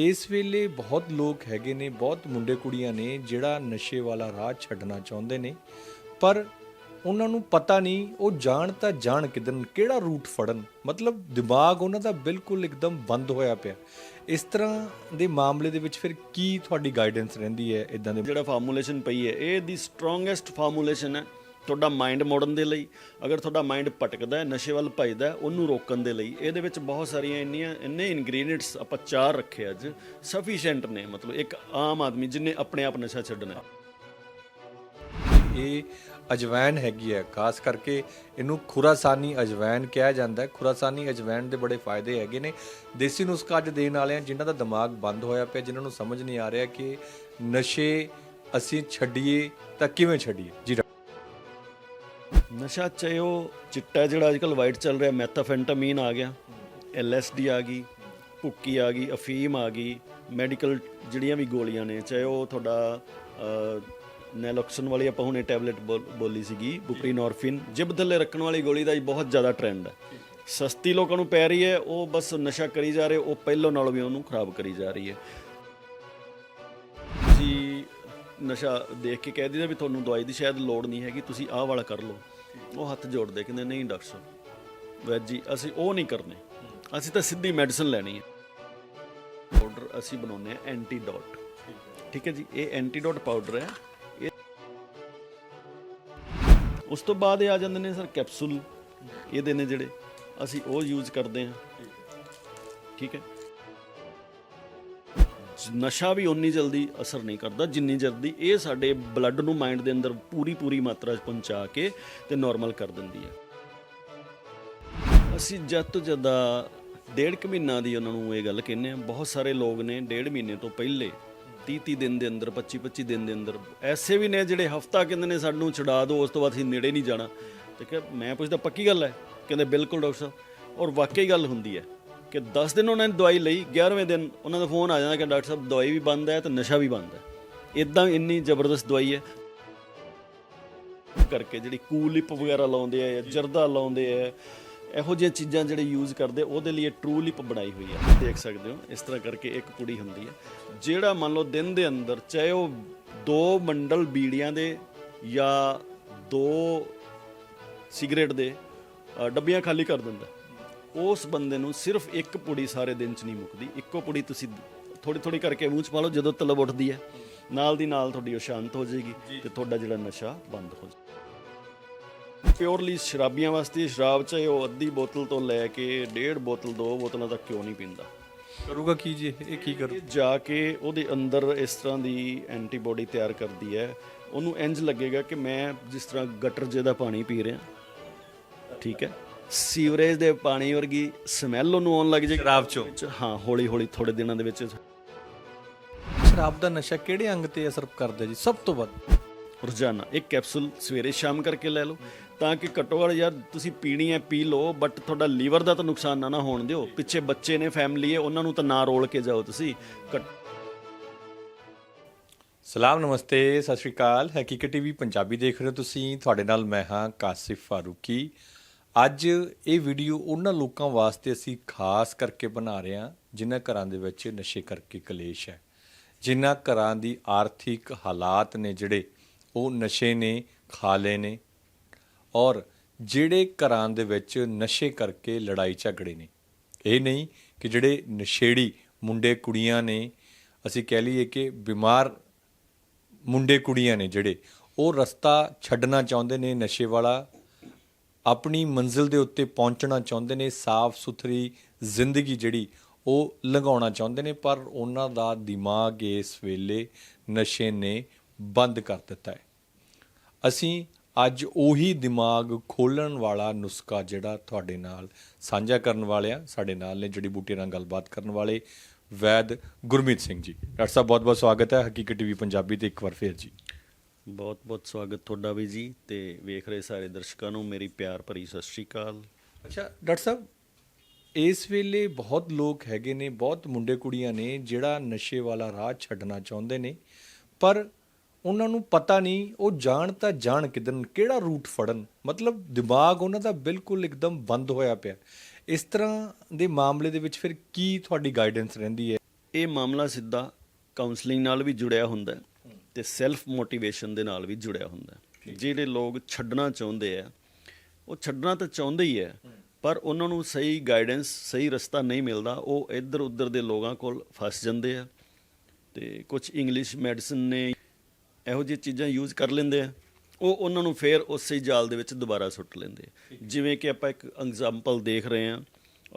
ਇਸ ਵੇਲੇ ਬਹੁਤ ਲੋਕ ਹੈਗੇ ਨੇ, ਬਹੁਤ ਮੁੰਡੇ ਕੁੜੀਆਂ ਨੇ ਜਿਹੜਾ ਨਸ਼ੇ ਵਾਲਾ ਰਾਹ ਛੱਡਣਾ ਚਾਹੁੰਦੇ ਨੇ। ਪਰ ਉਹਨਾਂ ਨੂੰ ਪਤਾ ਨਹੀਂ, ਉਹ ਜਾਣ ਤਾਂ ਜਾਣ ਕਿੱਧਰ ਕਿਹੜਾ ਰੂਟ ਫੜਨ। ਮਤਲਬ ਦਿਮਾਗ ਉਹਨਾਂ ਦਾ ਬਿਲਕੁਲ ਇੱਕਦਮ ਬੰਦ ਹੋਇਆ ਪਿਆ। ਇਸ ਤਰ੍ਹਾਂ ਦੇ ਮਾਮਲੇ ਦੇ ਵਿੱਚ ਫਿਰ ਕੀ ਤੁਹਾਡੀ ਗਾਈਡੈਂਸ ਰਹਿੰਦੀ ਹੈ? ਇਦਾਂ ਦੇ ਜਿਹੜਾ ਫਾਰਮੂਲੇਸ਼ਨ ਪਈ ਹੈ, ਇਹ ਦੀ ਸਟਰੋਂਗੈਸਟ ਫਾਰਮੂਲੇਸ਼ਨ ਹੈ। ਤੁਹਾਡਾ ਮਾਈਂਡ ਮੋੜਨ ਦੇ ਲਈ, ਅਗਰ ਤੁਹਾਡਾ ਮਾਈਂਡ ਭਟਕਦਾ ਹੈ, ਨਸ਼ੇ ਵੱਲ ਭਜਦਾ ਉਹਨੂੰ ਰੋਕਣ ਦੇ ਲਈ, ਇਹਦੇ ਵਿੱਚ ਬਹੁਤ ਸਾਰੀਆਂ ਇੰਨੀਆਂ, ਇੰਨੇ ਇਨਗਰੀਡੀਐਂਟਸ ਆਪਾਂ ਚਾਰ ਰੱਖੇ ਅੱਜ ਸਫੀਸ਼ੀਐਂਟ ਨੇ, ਮਤਲਬ ਇੱਕ ਆਮ ਆਦਮੀ ਜਿਹਨੇ ਆਪਣੇ ਆਪ ਨਸ਼ਾ ਛੱਡਣਾ ਇਹ ਅਜਵਾਇਨ ਹੈਗੀ ਹੈ, ਖਾਸ ਕਰਕੇ ਇਹਨੂੰ ਖੁਰਾਸਾਨੀ ਅਜਵੈਨ ਕਿਹਾ ਜਾਂਦਾ ਹੈ। ਖੁਰਾਸਾਨੀ ਅਜਵੈਨ ਦੇ ਬੜੇ ਫਾਇਦੇ ਹੈਗੇ ਨੇ। ਦੇਸੀ ਨੁਸਖਾ ਅੱਜ ਦੇਣ ਵਾਲੇ ਆ ਜਿਨ੍ਹਾਂ ਦਾ ਦਿਮਾਗ ਬੰਦ ਹੋਇਆ ਪਿਆ, ਜਿਨ੍ਹਾਂ ਨੂੰ ਸਮਝ ਨਹੀਂ ਆ ਰਿਹਾ ਕਿ ਨਸ਼ੇ ਅਸੀਂ ਛੱਡੀਏ ਤਾਂ ਕਿਵੇਂ ਛੱਡੀਏ? ਜੀ ਡਾਕਟਰ। ਨਸ਼ਾ ਚਾਹੇ ਉਹ ਚਿੱਟਾ ਜਿਹੜਾ ਅੱਜਕੱਲ ਵਾਈਟ ਚੱਲ ਰਿਹਾ ਮੈਥਾਫੈਂਟਾਮੀਨ ਆ ਗਿਆ ਐਲਐਸਡੀ ਆ ਗਈ, ਭੁੱਕੀ ਆ ਗਈ, ਅਫੀਮ ਆ ਗਈ ਮੈਡੀਕਲ ਜਿਹੜੀਆਂ ਵੀ ਗੋਲੀਆਂ ਨੇ, ਚਾਹੇ ਉਹ ਤੁਹਾਡਾ ਨੈਲੋਕਸਨ ਵਾਲੀ ਆਪਾਂ ਹੁਣੇ ਟੈਬਲੇਟ ਬੋਲੀ ਸੀਗੀ ਬੁਪਰੀਨੋਰਫਿਨ ਜਿਬ ਥੱਲੇ ਰੱਖਣ ਵਾਲੀ ਗੋਲੀ ਦਾ ਜੀ ਬਹੁਤ ਜ਼ਿਆਦਾ ਟ੍ਰੈਂਡ ਹੈ। ਸਸਤੀ ਲੋਕਾਂ ਨੂੰ ਪੈ ਰਹੀ ਹੈ, ਉਹ ਬਸ ਨਸ਼ਾ ਕਰੀ ਜਾ ਰਹੇ, ਉਹ ਪਹਿਲੋਂ ਨਾਲੋਂ ਵੀ ਉਹਨੂੰ ਖਰਾਬ ਕਰੀ ਜਾ ਰਹੀ ਹੈ। ਜੀ ਨਸ਼ਾ ਦੇਖ ਕੇ ਕਹਿ ਦਿੰਦੇ ਵੀ ਤੁਹਾਨੂੰ ਦਵਾਈ ਦੀ ਸ਼ਾਇਦ ਲੋੜ ਨਹੀਂ ਹੈਗੀ, ਤੁਸੀਂ ਆਹ ਵਾਲਾ ਕਰ ਲਓ। ਉਹ ਹੱਥ ਜੋੜਦੇ, ਕਹਿੰਦੇ, ਨਹੀਂ ਡਾਕਟਰ ਸਾਹਿਬ, ਵੈਦ ਜੀ, ਅਸੀਂ ਉਹ ਨਹੀਂ ਕਰਨੇ। ਅਸੀਂ ਤਾਂ ਸਿੱਧੀ ਮੈਡੀਸਨ ਲੈਣੀ ਹੈ। ਪਾਊਡਰ ਅਸੀਂ ਬਣਾਉਂਦੇ ਆ ਐਂਟੀਡੋਟ। ਠੀਕ ਹੈ ਜੀ, ਇਹ ਐਂਟੀਡੋਟ ਪਾਊਡਰ ਹੈ। ਇਹ ਉਸ ਤੋਂ ਬਾਅਦ ਇਹ ਆ ਜਾਂਦੇ ਨੇ ਸਰ ਕੈਪਸੂਲ। ਇਹਦੇ ਨੇ ਜਿਹੜੇ ਅਸੀਂ ਉਹ ਯੂਜ਼ ਕਰਦੇ ਹਾਂ। ਠੀਕ ਹੈ। ਨਸ਼ਾ ਵੀ ਉਨੀ ਜਲਦੀ ਅਸਰ ਨਹੀਂ ਕਰਦਾ, ਜਿੰਨੀ ਜਲਦੀ ਇਹ ਸਾਡੇ ਬਲੱਡ ਨੂੰ ਮਾਈਂਡ ਦੇ ਅੰਦਰ ਪੂਰੀ ਪੂਰੀ ਮਾਤਰਾ 'ਚ ਪਹੁੰਚਾ ਕੇ ਤੇ ਨਾਰਮਲ ਕਰ ਦਿੰਦੀ ਹੈ। ਅਸੀਂ ਜਦ ਤੋਂ ਜਦਾ ਡੇਢ ਕੁ ਮਹੀਨਾ ਦੀ ਉਹਨਾਂ ਨੂੰ ਇਹ ਗੱਲ ਕਹਿੰਦੇ ਆ ਬਹੁਤ ਸਾਰੇ ਲੋਕ ਨੇ ਡੇਢ ਮਹੀਨੇ ਤੋਂ ਪਹਿਲੇ 30 30 ਦਿਨ ਦੇ ਅੰਦਰ 25 25 ਦਿਨ ਦੇ ਅੰਦਰ ਐਸੇ ਵੀ ਨੇ ਜਿਹੜੇ ਹਫਤਾ ਕਹਿੰਦੇ ਨੇ ਸਾਨੂੰ ਛੁਡਾ ਦਿਓ ਉਸ ਤੋਂ ਬਾਅਦ ਅਸੀਂ ਨੇੜੇ ਨਹੀਂ ਜਾਣਾ। ਤੇ ਕਿ ਮੈਂ ਪੁੱਛਦਾ, ਪੱਕੀ ਗੱਲ ਹੈ? ਕਹਿੰਦੇ, ਬਿਲਕੁਲ ਡਾਕਟਰ ਸਾਹਿਬ। ਔਰ ਵਾਕਈ ਗੱਲ ਹੁੰਦੀ ਹੈ। ਕਿ 10 ਦਿਨ ਉਹਨਾਂ ਨੇ ਦਵਾਈ ਲਈ 11ਵੇਂ ਦਿਨ ਉਹਨਾਂ ਦਾ ਫੋਨ ਆ ਜਾਂਦਾ ਕਿ ਡਾਕਟਰ ਸਾਹਿਬ ਦਵਾਈ ਵੀ ਬੰਦ ਹੈ ਤੇ ਨਸ਼ਾ ਵੀ ਬੰਦ ਹੈ। ਇਦਾਂ ਇੰਨੀ ਜ਼ਬਰਦਸਤ ਦਵਾਈ ਹੈ। ਕਰਕੇ ਜਿਹੜੀ ਕੂਲਿਪ ਵਗੈਰਾ ਲਾਉਂਦੇ ਆ ਜਾਂ ਜਰਦਾ ਲਾਉਂਦੇ ਆ, ਇਹੋ ਜਿਹੀਆਂ ਚੀਜ਼ਾਂ ਜਿਹੜੇ ਯੂਜ਼ ਕਰਦੇ, ਉਹਦੇ ਲਈ ਟਰੂ ਲਿਪ ਬਣਾਈ ਹੋਈ ਹੈ। ਦੇਖ ਸਕਦੇ ਹੋ, ਇਸ ਤਰ੍ਹਾਂ ਕਰਕੇ ਇੱਕ ਕੁੜੀ ਹੁੰਦੀ ਹੈ, ਜਿਹੜਾ ਮੰਨ ਲਓ ਦਿਨ ਦੇ ਅੰਦਰ ਚਾਹੇ ਉਹ ਦੋ ਮੰਡਲ ਬੀੜੀਆਂ ਦੇ ਜਾਂ ਦੋ ਸਿਗਰਟ ਦੇ ਡੱਬੀਆਂ ਖਾਲੀ ਕਰ ਦਿੰਦਾ। ਉਸ ਬੰਦੇ ਨੂੰ ਸਿਰਫ ਇੱਕ ਪੁੜੀ ਸਾਰੇ ਦਿਨ ਚ ਨਹੀਂ ਮੁੱਕਦੀ ਇੱਕੋ ਪੁੜੀ ਤੁਸੀਂ ਥੋੜੀ ਥੋੜੀ ਕਰਕੇ ਮੂੰਹ ਚ ਪਾ ਲਓ ਜਦੋਂ ਤਲਬ ਉੱਠਦੀ ਹੈ ਨਾਲ ਦੀ ਨਾਲ ਤੁਹਾਡੀ ਉਹ ਸ਼ਾਂਤ ਹੋ ਜਾਏਗੀ ਤੇ ਤੁਹਾਡਾ ਜਿਹੜਾ ਨਸ਼ਾ ਬੰਦ ਹੋ ਜਾਏਗਾ। ਪਿਓਰਲੀ ਸ਼ਰਾਬੀਆਂ ਵਾਸਤੇ ਸ਼ਰਾਬ ਚਾਹੇ ਉਹ ਅੱਧੀ ਬੋਤਲ ਤੋਂ ਲੈ ਕੇ ਡੇਢ ਬੋਤਲ ਦੋ ਬੋਤਲਾਂ ਤੱਕ ਕਿਉਂ ਨਹੀਂ ਪੀਂਦਾ? ਕਰੂਗਾ ਕੀ ਜੀ? ਇਹ? ਕੀ ਕਰੂ? ਜਾ ਕੇ ਉਹਦੇ ਅੰਦਰ ਇਸ ਤਰ੍ਹਾਂ ਦੀ ਐਂਟੀਬਾਡੀ ਤਿਆਰ ਕਰਦੀ ਹੈ ਉਹਨੂੰ ਇੰਜ ਲੱਗੇਗਾ ਕਿ ਮੈਂ ਜਿਸ ਤਰ੍ਹਾਂ ਗਟਰ ਜਿਹਦਾ ਪਾਣੀ ਪੀ ਰਿਹਾ ਠੀਕ ਹੈ? ਸੀਵਰੇਜ ਦੇ ਪਾਣੀ ਵਰਗੀ ਸਮੈਲ ਉਹਨੂੰ ਆਉਣ ਲੱਗ ਜਾਏਗੀ ਸ਼ਰਾਬ ਚੋਂ। ਹਾਂ ਹੌਲੀ ਹੌਲੀ ਥੋੜੇ ਦਿਨਾਂ ਦੇ ਵਿੱਚ। ਸ਼ਰਾਬ ਦਾ ਨਸ਼ਾ ਕਿਹੜੇ ਅੰਗ ਤੇ ਅਸਰ ਕਰਦਾ ਜੀ? ਸਭ ਤੋਂ ਵੱਧ। ਰੋਜ਼ਾਨਾ ਇੱਕ ਕੈਪਸੂਲ ਸਵੇਰੇ ਸ਼ਾਮ ਕਰਕੇ ਲੈ ਲਓ। ਤਾਂ ਕਿ ਘੱਟੋ ਘੱਟ ਯਾਰ ਤੁਸੀਂ ਪੀਣੀ ਹੈ ਪੀ ਲਓ ਬਟ ਤੁਹਾਡਾ ਲੀਵਰ ਦਾ ਤਾਂ ਨੁਕਸਾਨ ਨਾ ਨਾ ਹੋਣ ਦਿਓ। ਪਿੱਛੇ ਬੱਚੇ ਨੇ ਫੈਮਿਲੀ ਹੈ ਉਹਨਾਂ ਨੂੰ ਤਾਂ ਨਾ ਰੋਲ ਕੇ ਜਾਓ ਤੁਸੀਂ। ਘੱਟ- ਸਲਾਮ ਨਮਸਤੇ ਸਤਿ ਸ਼੍ਰੀ ਅਕਾਲ। ਹਕੀਕਤ ਟੀਵੀ ਪੰਜਾਬੀ ਦੇਖ ਰਹੇ ਹੋ ਤੁਸੀਂ। ਤੁਹਾਡੇ ਨਾਲ ਮੈਂ ਹਾਂ ਕਾਸਿਫ ਫਾਰੂਕੀ। ਅੱਜ ਇਹ ਵੀਡੀਓ ਉਹਨਾਂ ਲੋਕਾਂ ਵਾਸਤੇ ਅਸੀਂ ਖਾਸ ਕਰਕੇ ਬਣਾ ਰਹੇ ਹਾਂ, ਜਿਨ੍ਹਾਂ ਘਰਾਂ ਦੇ ਵਿੱਚ ਨਸ਼ੇ ਕਰਕੇ ਕਲੇਸ਼ ਹੈ। ਜਿਨ੍ਹਾਂ ਘਰਾਂ ਦੀ ਆਰਥਿਕ ਹਾਲਾਤ ਨੇ ਜਿਹੜੇ, ਉਹ ਨਸ਼ੇ ਨੇ, ਖਾ ਲਏ ਨੇ। ਔਰ ਜਿਹੜੇ ਘਰਾਂ ਦੇ ਵਿੱਚ ਨਸ਼ੇ ਕਰਕੇ ਲੜਾਈ ਝਗੜੇ ਨੇ, ਇਹ ਨਹੀਂ ਕਿ ਜਿਹੜੇ ਨਸ਼ੇੜੀ ਮੁੰਡੇ ਕੁੜੀਆਂ ਨੇ, ਅਸੀਂ ਕਹਿ ਲਈਏ ਕਿ ਬਿਮਾਰ ਮੁੰਡੇ ਕੁੜੀਆਂ ਨੇ ਜਿਹੜੇ, ਉਹ ਰਸਤਾ ਛੱਡਣਾ ਚਾਹੁੰਦੇ ਨੇ ਨਸ਼ੇ ਵਾਲਾ ਆਪਣੀ ਮੰਜ਼ਿਲ ਦੇ ਉੱਤੇ ਪਹੁੰਚਣਾ ਚਾਹੁੰਦੇ ਨੇ, ਸਾਫ਼ ਸੁਥਰੀ ਜ਼ਿੰਦਗੀ ਜਿਹੜੀ ਉਹ ਲੰਘਾਉਣਾ ਚਾਹੁੰਦੇ ਨੇ, ਪਰ ਉਹਨਾਂ ਦਾ ਦਿਮਾਗ ਇਸ ਵੇਲੇ ਨਸ਼ੇ ਨੇ ਬੰਦ ਕਰ ਦਿੱਤਾ ਹੈ। ਅਸੀਂ ਅੱਜ ਉਹੀ ਦਿਮਾਗ ਖੋਲਣ ਵਾਲਾ ਨੁਸਖਾ ਜਿਹੜਾ ਤੁਹਾਡੇ ਨਾਲ ਸਾਂਝਾ ਕਰਨ ਵਾਲੇ ਆ, ਸਾਡੇ ਨਾਲ ਨੇ ਜੜੀ ਬੂਟੀ ਨਾਲ ਗੱਲਬਾਤ ਕਰਨ ਵਾਲੇ ਵੈਦ ਗੁਰਮੀਤ ਸਿੰਘ ਜੀ। ਡਾਕਟਰ ਸਾਹਿਬ ਬਹੁਤ ਬਹੁਤ ਸਵਾਗਤ ਹੈ, ਹਕੀਕਤ ਟੀਵੀ ਪੰਜਾਬੀ ਤੇ ਇੱਕ ਵਾਰ ਫੇਰ ਜੀ। ਬਹੁਤ ਬਹੁਤ ਸਵਾਗਤ ਤੁਹਾਡਾ ਵੀ ਜੀ ਤੇ ਵੇਖ ਰਹੇ ਸਾਰੇ ਦਰਸ਼ਕਾਂ ਨੂੰ ਮੇਰੀ ਪਿਆਰ ਭਰੀ ਸਤਿ ਸ਼੍ਰੀ ਅਕਾਲ। ਅੱਛਾ ਡਾਕਟਰ ਸਾਹਿਬ ਇਸ ਵੇਲੇ ਬਹੁਤ ਲੋਕ ਹੈਗੇ ਨੇ ਬਹੁਤ ਮੁੰਡੇ ਕੁੜੀਆਂ ਨੇ ਜਿਹੜਾ ਨਸ਼ੇ ਵਾਲਾ ਰਾਹ ਛੱਡਣਾ ਚਾਹੁੰਦੇ ਨੇ ਪਰ ਉਹਨਾਂ ਨੂੰ ਪਤਾ ਨਹੀਂ ਉਹ ਜਾਣ ਤਾਂ ਜਾਣ ਕਿੱਧਰ ਨੂੰ, ਕਿਹੜਾ ਰੂਟ ਫੜਨ। ਮਤਲਬ ਦਿਮਾਗ ਉਹਨਾਂ ਦਾ ਬਿਲਕੁਲ ਇੱਕਦਮ ਬੰਦ ਹੋਇਆ ਪਿਆ। ਇਸ ਤਰ੍ਹਾਂ ਦੇ ਮਾਮਲੇ ਦੇ ਵਿੱਚ ਫਿਰ ਕੀ ਤੁਹਾਡੀ ਗਾਈਡੈਂਸ ਰਹਿੰਦੀ ਹੈ? ਇਹ ਮਾਮਲਾ ਸਿੱਧਾ ਕਾਉਂਸਲਿੰਗ ਨਾਲ ਵੀ ਜੁੜਿਆ ਹੁੰਦਾ ਹੈ। ਤੇ ਸੈਲਫ ਮੋਟੀਵੇਸ਼ਨ ਦੇ ਨਾਲ ਵੀ ਜੁੜਿਆ ਹੁੰਦਾ ਜਿਹੜੇ ਲੋਕ ਛੱਡਣਾ ਚਾਹੁੰਦੇ ਆ ਉਹ ਛੱਡਣਾ ਤਾਂ ਚਾਹੁੰਦੇ ਹੀ ਹੈ ਪਰ ਉਹਨਾਂ ਨੂੰ ਸਹੀ ਗਾਈਡੈਂਸ ਸਹੀ ਰਸਤਾ ਨਹੀਂ ਮਿਲਦਾ। ਉਹ ਇੱਧਰ ਉੱਧਰ ਦੇ ਲੋਕਾਂ ਕੋਲ ਫਸ ਜਾਂਦੇ ਆ ਤੇ ਕੁਝ ਇੰਗਲਿਸ਼ ਮੈਡੀਸਨ ਨੇ ਇਹੋ ਜਿਹੀ ਚੀਜ਼ਾਂ ਯੂਜ਼ ਕਰ ਲੈਂਦੇ ਆ। ਉਹ ਉਹਨਾਂ ਨੂੰ ਫੇਰ ਉਸੇ ਜਾਲ ਦੇ ਵਿੱਚ ਦੁਬਾਰਾ ਸੁੱਟ ਲੈਂਦੇ ਆ। ਜਿਵੇਂ ਕਿ ਆਪਾਂ ਇੱਕ ਐਗਜ਼ਾਮਪਲ ਦੇਖ ਰਹੇ ਹਾਂ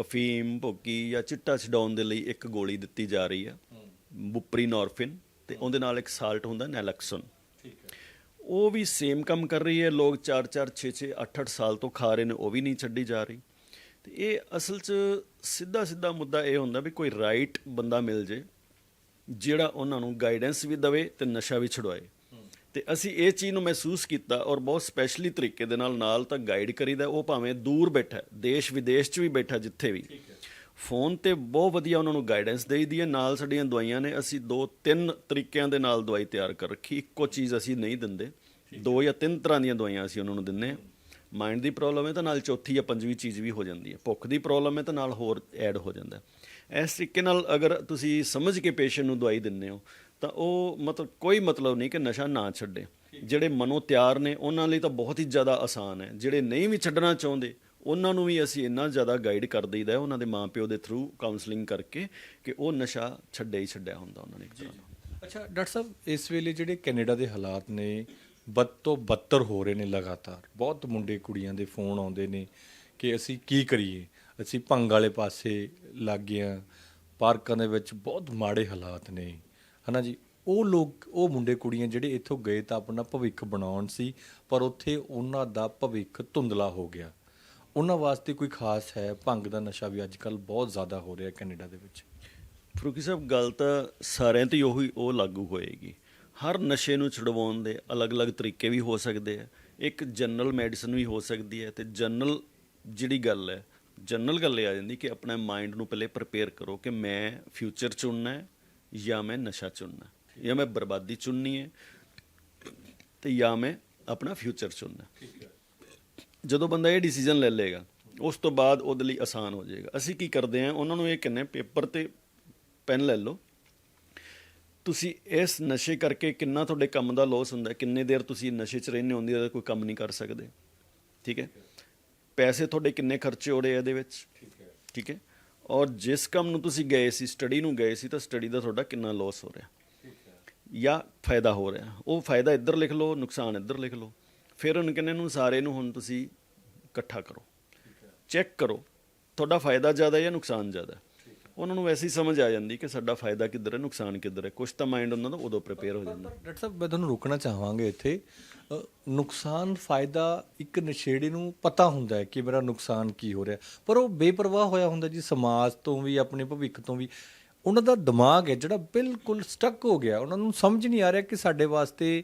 ਅਫੀਮ ਭੋਗੀ ਜਾਂ ਚਿੱਟਾ ਛਡਾਉਣ ਦੇ ਲਈ ਇੱਕ ਗੋਲੀ ਦਿੱਤੀ ਜਾ ਰਹੀ ਆ ਬੁਪਰੀਨੋਰਫਿਨ। ਤੇ ਉਹਦੇ ਨਾਲ ਇੱਕ ਸਾਲਟ ਹੁੰਦਾ ਨੈਲੈਕਸਨ। ਉਹ ਵੀ ਸੇਮ ਕੰਮ ਕਰ ਰਹੀ ਹੈ ਲੋਕ 4 4 6 6 8 8 ਸਾਲ ਤੋਂ ਖਾ ਰਹੇ ਨੇ ਉਹ ਵੀ ਨਹੀਂ ਛੱਡੀ ਜਾ ਰਹੀ। ਤੇ ਇਹ ਅਸਲ 'ਚ ਸਿੱਧਾ ਸਿੱਧਾ ਮੁੱਦਾ ਇਹ ਹੁੰਦਾ ਵੀ ਕੋਈ ਰਾਈਟ ਬੰਦਾ ਮਿਲ ਜੇ ਜਿਹੜਾ ਉਹਨਾਂ ਨੂੰ ਗਾਈਡੈਂਸ ਵੀ ਦਵੇ ਤੇ ਨਸ਼ਾ ਵੀ ਛੁਡਵਾਏ। ਤੇ ਅਸੀਂ ਇਹ ਚੀਜ਼ ਨੂੰ ਮਹਿਸੂਸ ਕੀਤਾ ਔਰ ਬਹੁਤ ਸਪੈਸ਼ਲੀ ਤਰੀਕੇ ਦੇ ਨਾਲ ਨਾਲ ਤਾਂ ਗਾਈਡ ਕਰੀਦਾ ਉਹ ਭਾਵੇਂ ਦੂਰ ਬੈਠਾ ਦੇਸ਼ ਵਿਦੇਸ਼ 'ਚ ਵੀ ਬੈਠਾ ਜਿੱਥੇ ਵੀ। ਫੋਨ ਤੇ ਬਹੁਤ ਵਧੀਆ ਉਹਨਾਂ ਨੂੰ ਗਾਈਡੈਂਸ ਦੇਈਦੀ ਹੈ। ਨਾਲ ਸਾਡੀਆਂ ਦਵਾਈਆਂ ਨੇ। ਅਸੀਂ ਦੋ ਤਿੰਨ ਤਰੀਕਿਆਂ ਦੇ ਨਾਲ ਦਵਾਈ ਤਿਆਰ ਕਰ ਰੱਖੀ। ਇੱਕੋ ਚੀਜ਼ ਅਸੀਂ ਨਹੀਂ ਦਿੰਦੇ। ਦੋ ਜਾਂ ਤਿੰਨ ਤਰ੍ਹਾਂ ਦੀਆਂ ਦਵਾਈਆਂ ਅਸੀਂ ਉਹਨਾਂ ਨੂੰ ਦਿੰਨੇ ਹਾਂ। ਮਾਈਂਡ ਦੀ ਪ੍ਰੋਬਲਮ ਹੈ ਤਾਂ ਨਾਲ ਚੌਥੀ ਜਾਂ ਪੰਜਵੀਂ ਚੀਜ਼ ਵੀ ਹੋ ਜਾਂਦੀ ਹੈ। ਭੁੱਖ ਦੀ ਪ੍ਰੋਬਲਮ ਹੈ ਤਾਂ ਨਾਲ ਹੋਰ ਐਡ ਹੋ ਜਾਂਦਾ। ਇਸ ਤਰੀਕੇ ਨਾਲ ਅਗਰ ਤੁਸੀਂ ਸਮਝ ਕੇ ਪੇਸ਼ੈਂਟ ਨੂੰ ਦਵਾਈ ਦਿੰਦੇ ਹੋ ਤਾਂ ਉਹ ਮਤਲਬ ਕੋਈ ਮਤਲਬ ਨਹੀਂ ਕਿ ਨਸ਼ਾ ਨਾ ਛੱਡੇ। ਜਿਹੜੇ ਮਨੋ ਤਿਆਰ ਨੇ ਉਹਨਾਂ ਲਈ ਤਾਂ ਬਹੁਤ ਹੀ ਜ਼ਿਆਦਾ ਆਸਾਨ ਹੈ। ਜਿਹੜੇ ਨਹੀਂ ਵੀ ਛੱਡਣਾ ਚਾਹੁੰਦੇ ਉਹਨਾਂ ਨੂੰ ਵੀ ਅਸੀਂ ਇੰਨਾ ਜ਼ਿਆਦਾ ਗਾਈਡ ਕਰ ਦਈਦਾ ਹੈ ਉਹਨਾਂ ਦੇ ਮਾਪਿਓ ਦੇ ਥਰੂ ਕਾਉਂਸਲਿੰਗ ਕਰਕੇ ਕਿ ਉਹ ਨਸ਼ਾ ਛੱਡਿਆ ਹੀ ਛੱਡਿਆ ਹੁੰਦਾ ਉਹਨਾਂ ਨੇ ਇੱਕ ਤਰ੍ਹਾਂ ਦਾ। ਅੱਛਾ ਡਾਕਟਰ ਸਾਹਿਬ ਇਸ ਵੇਲੇ ਜਿਹੜੇ ਕੈਨੇਡਾ ਦੇ ਹਾਲਾਤ ਨੇ ਬਦ ਤੋਂ ਬੱਤਰ ਹੋ ਰਹੇ ਨੇ ਲਗਾਤਾਰ। ਬਹੁਤ ਮੁੰਡੇ ਕੁੜੀਆਂ ਦੇ ਫੋਨ ਆਉਂਦੇ ਨੇ ਕਿ ਅਸੀਂ ਕੀ ਕਰੀਏ? ਅਸੀਂ ਭੰਗ ਵਾਲੇ ਪਾਸੇ ਲੱਗ ਗਏ ਹਾਂ। ਪਾਰਕਾਂ ਦੇ ਵਿੱਚ ਬਹੁਤ ਮਾੜੇ ਹਾਲਾਤ ਨੇ। ਹਨਾ ਜੀ? ਉਹ ਲੋਕ ਉਹ ਮੁੰਡੇ ਕੁੜੀਆਂ ਜਿਹੜੇ ਇੱਥੋਂ ਗਏ ਤਾਂ ਆਪਣਾ ਭਵਿੱਖ ਬਣਾਉਣ ਸੀ ਪਰ ਉੱਥੇ ਉਹਨਾਂ ਦਾ ਭਵਿੱਖ ਧੁੰਦਲਾ ਹੋ ਗਿਆ। ਉਹਨਾਂ ਵਾਸਤੇ ਕੋਈ ਖਾਸ ਹੈ? ਭੰਗ ਦਾ ਨਸ਼ਾ ਵੀ ਅੱਜ ਕੱਲ ਬਹੁਤ ਜ਼ਿਆਦਾ ਹੋ ਰਿਹਾ ਕੈਨੇਡਾ ਦੇ ਵਿੱਚ। ਫਰੂਕੀ ਸਾਹਿਬ ਗੱਲ ਤਾਂ ਸਾਰਿਆਂ ਤੇ ਉਹੀ ਉਹ ਲਾਗੂ ਹੋਏਗੀ। ਹਰ ਨਸ਼ੇ ਨੂੰ ਛੁਡਵਾਉਣ ਦੇ ਅਲੱਗ-ਅਲੱਗ ਤਰੀਕੇ ਵੀ ਹੋ ਸਕਦੇ ਆ। ਇੱਕ ਜਨਰਲ ਮੈਡੀਸਨ ਵੀ ਹੋ ਸਕਦੀ ਹੈ ਤੇ ਜਨਰਲ ਜਿਹੜੀ ਗੱਲ ਹੈ ਜਨਰਲ ਗੱਲ ਇਹ ਆ ਜਾਂਦੀ ਕਿ ਆਪਣੇ ਮਾਈਂਡ ਨੂੰ ਪਹਿਲੇ ਪ੍ਰਪੇਅਰ ਕਰੋ ਕਿ ਮੈਂ ਫਿਊਚਰ ਚੁਣਨਾ ਹੈ ਜਾਂ ਮੈਂ ਨਸ਼ਾ ਚੁਣਨਾ ਜਾਂ ਮੈਂ ਬਰਬਾਦੀ ਚੁਣਨੀ ਹੈ ਤੇ ਜਾਂ ਮੈਂ ਆਪਣਾ ਫਿਊਚਰ ਚੁਣਨਾ ਹੈ। ਜਦੋਂ ਬੰਦਾ ਇਹ ਡਿਸੀਜਨ ਲੈ ਲੇਗਾ ਉਸ ਤੋਂ ਬਾਅਦ ਉਹਦੇ ਲਈ ਆਸਾਨ ਹੋ ਜਾਏਗਾ। ਅਸੀਂ ਕੀ ਕਰਦੇ ਹਾਂ ਉਹਨਾਂ ਨੂੰ ਇਹ ਕਹਿੰਦੇ ਪੇਪਰ ਤੇ ਪੈਨ ਲੈ ਲਓ। ਤੁਸੀਂ ਇਸ ਨਸ਼ੇ ਕਰਕੇ ਕਿੰਨਾ ਤੁਹਾਡੇ ਕੰਮ ਦਾ ਲੋਸ ਹੁੰਦਾ ਕਿੰਨੇ ਦੇਰ ਤੁਸੀਂ ਨਸ਼ੇ 'ਚ ਰਹਿੰਦੇ ਹੁੰਦੀ ਹੈ ਕੋਈ ਕੰਮ ਨਹੀਂ ਕਰ ਸਕਦੇ। ਠੀਕ ਹੈ? ਪੈਸੇ ਤੁਹਾਡੇ ਕਿੰਨੇ ਖਰਚੇ ਹੋ ਰਹੇ ਆ ਇਹਦੇ ਵਿੱਚ? ਠੀਕ ਹੈ। ਔਰ ਜਿਸ ਕੰਮ ਨੂੰ ਤੁਸੀਂ ਗਏ ਸੀ ਸਟੱਡੀ ਨੂੰ ਗਏ ਸੀ ਤਾਂ ਸਟੱਡੀ ਦਾ ਤੁਹਾਡਾ ਕਿੰਨਾ ਲੋਸ ਹੋ ਰਿਹਾ? ਜਾਂ ਫਾਇਦਾ ਹੋ ਰਿਹਾ? ਉਹ ਫਾਇਦਾ ਇੱਧਰ ਲਿਖ ਲਓ ਨੁਕਸਾਨ ਇੱਧਰ ਲਿਖ ਲਓ। ਫਿਰ ਉਹਨੂੰ ਕਹਿੰਦੇ ਨੂੰ ਸਾਰੇ ਨੂੰ ਹੁਣ ਤੁਸੀਂ ਇਕੱਠਾ ਕਰੋ। ਚੈੱਕ ਕਰੋ ਤੁਹਾਡਾ ਫਾਇਦਾ ਜ਼ਿਆਦਾ ਹੈ ਜਾਂ ਨੁਕਸਾਨ ਜ਼ਿਆਦਾ? ਹੈ ਉਹਨਾਂ ਨੂੰ ਵੈਸੇ ਸਮਝ ਆ ਜਾਂਦੀ ਕਿ ਸਾਡਾ ਫਾਇਦਾ ਕਿੱਧਰ ਹੈ ਨੁਕਸਾਨ ਕਿੱਧਰ ਹੈ। ਕੁਝ ਤਾਂ ਮਾਈਂਡ ਉਹਨਾਂ ਦਾ ਉਦੋਂ ਪ੍ਰਿਪੇਅਰ ਹੋ ਜਾਂਦਾ। ਡਾਕਟਰ ਸਾਹਿਬ ਮੈਂ ਤੁਹਾਨੂੰ ਰੋਕਣਾ ਚਾਹਾਂਗੇ ਇੱਥੇ। ਨੁਕਸਾਨ ਫਾਇਦਾ ਇੱਕ ਨਸ਼ੇੜੀ ਨੂੰ ਪਤਾ ਹੁੰਦਾ ਹੈ ਕਿ ਮੇਰਾ ਨੁਕਸਾਨ ਕੀ ਹੋ ਰਿਹਾ। ਪਰ ਉਹ ਬੇਪਰਵਾਹ ਹੋਇਆ ਹੁੰਦਾ ਜੀ ਸਮਾਜ ਤੋਂ ਵੀ ਆਪਣੇ ਭਵਿੱਖ ਤੋਂ ਵੀ। ਉਹਨਾਂ ਦਾ ਦਿਮਾਗ ਹੈ ਜਿਹੜਾ ਬਿਲਕੁਲ ਸਟਕ ਹੋ ਗਿਆ। ਉਹਨਾਂ ਨੂੰ ਸਮਝ ਨਹੀਂ ਆ ਰਿਹਾ ਕਿ ਸਾਡੇ ਵਾਸਤੇ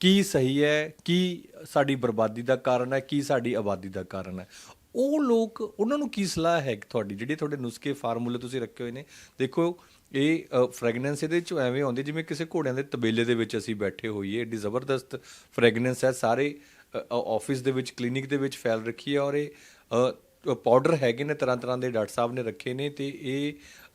ਕੀ ਸਹੀ ਹੈ, ਕੀ ਸਾਡੀ ਬਰਬਾਦੀ ਦਾ ਕਾਰਨ ਹੈ, ਕੀ ਸਾਡੀ ਆਬਾਦੀ ਦਾ ਕਾਰਨ ਹੈ। ਉਹ ਲੋਕ, ਉਹਨਾਂ ਨੂੰ ਕੀ ਸਲਾਹ ਹੈ ਤੁਹਾਡੀ? ਜਿਹੜੇ ਤੁਹਾਡੇ ਨੁਸਖੇ ਫਾਰਮੂਲੇ ਤੁਸੀਂ ਰੱਖੇ ਹੋਏ ਨੇ। ਦੇਖੋ, ਇਹ ਫ੍ਰੈਗਨੈਂਸ ਇਹਦੇ ਚ ਐਵੇਂ ਆਉਂਦੀ, ਜਿਵੇਂ ਕਿਸੇ ਘੋੜਿਆਂ ਦੇ ਤਬੇਲੇ ਦੇ ਵਿੱਚ ਅਸੀਂ ਬੈਠੇ ਹੋਈਏ। ਏਡੀ ਜ਼ਬਰਦਸਤ ਫ੍ਰੈਗਨੈਂਸ ਹੈ, ਸਾਰੇ ਆਫਿਸ ਦੇ ਵਿੱਚ ਕਲੀਨਿਕ ਦੇ ਵਿੱਚ ਫੈਲ ਰੱਖੀ ਹੈ ਔਰ ਇਹ ਪਾਊਡਰ ਹੈਗੇ ਨੇ ਤਰ੍ਹਾਂ ਤਰ੍ਹਾਂ ਦੇ ਡਾਕਟਰ ਸਾਹਿਬ ਨੇ ਰੱਖੇ ਨੇ ਤੇ ਇਹ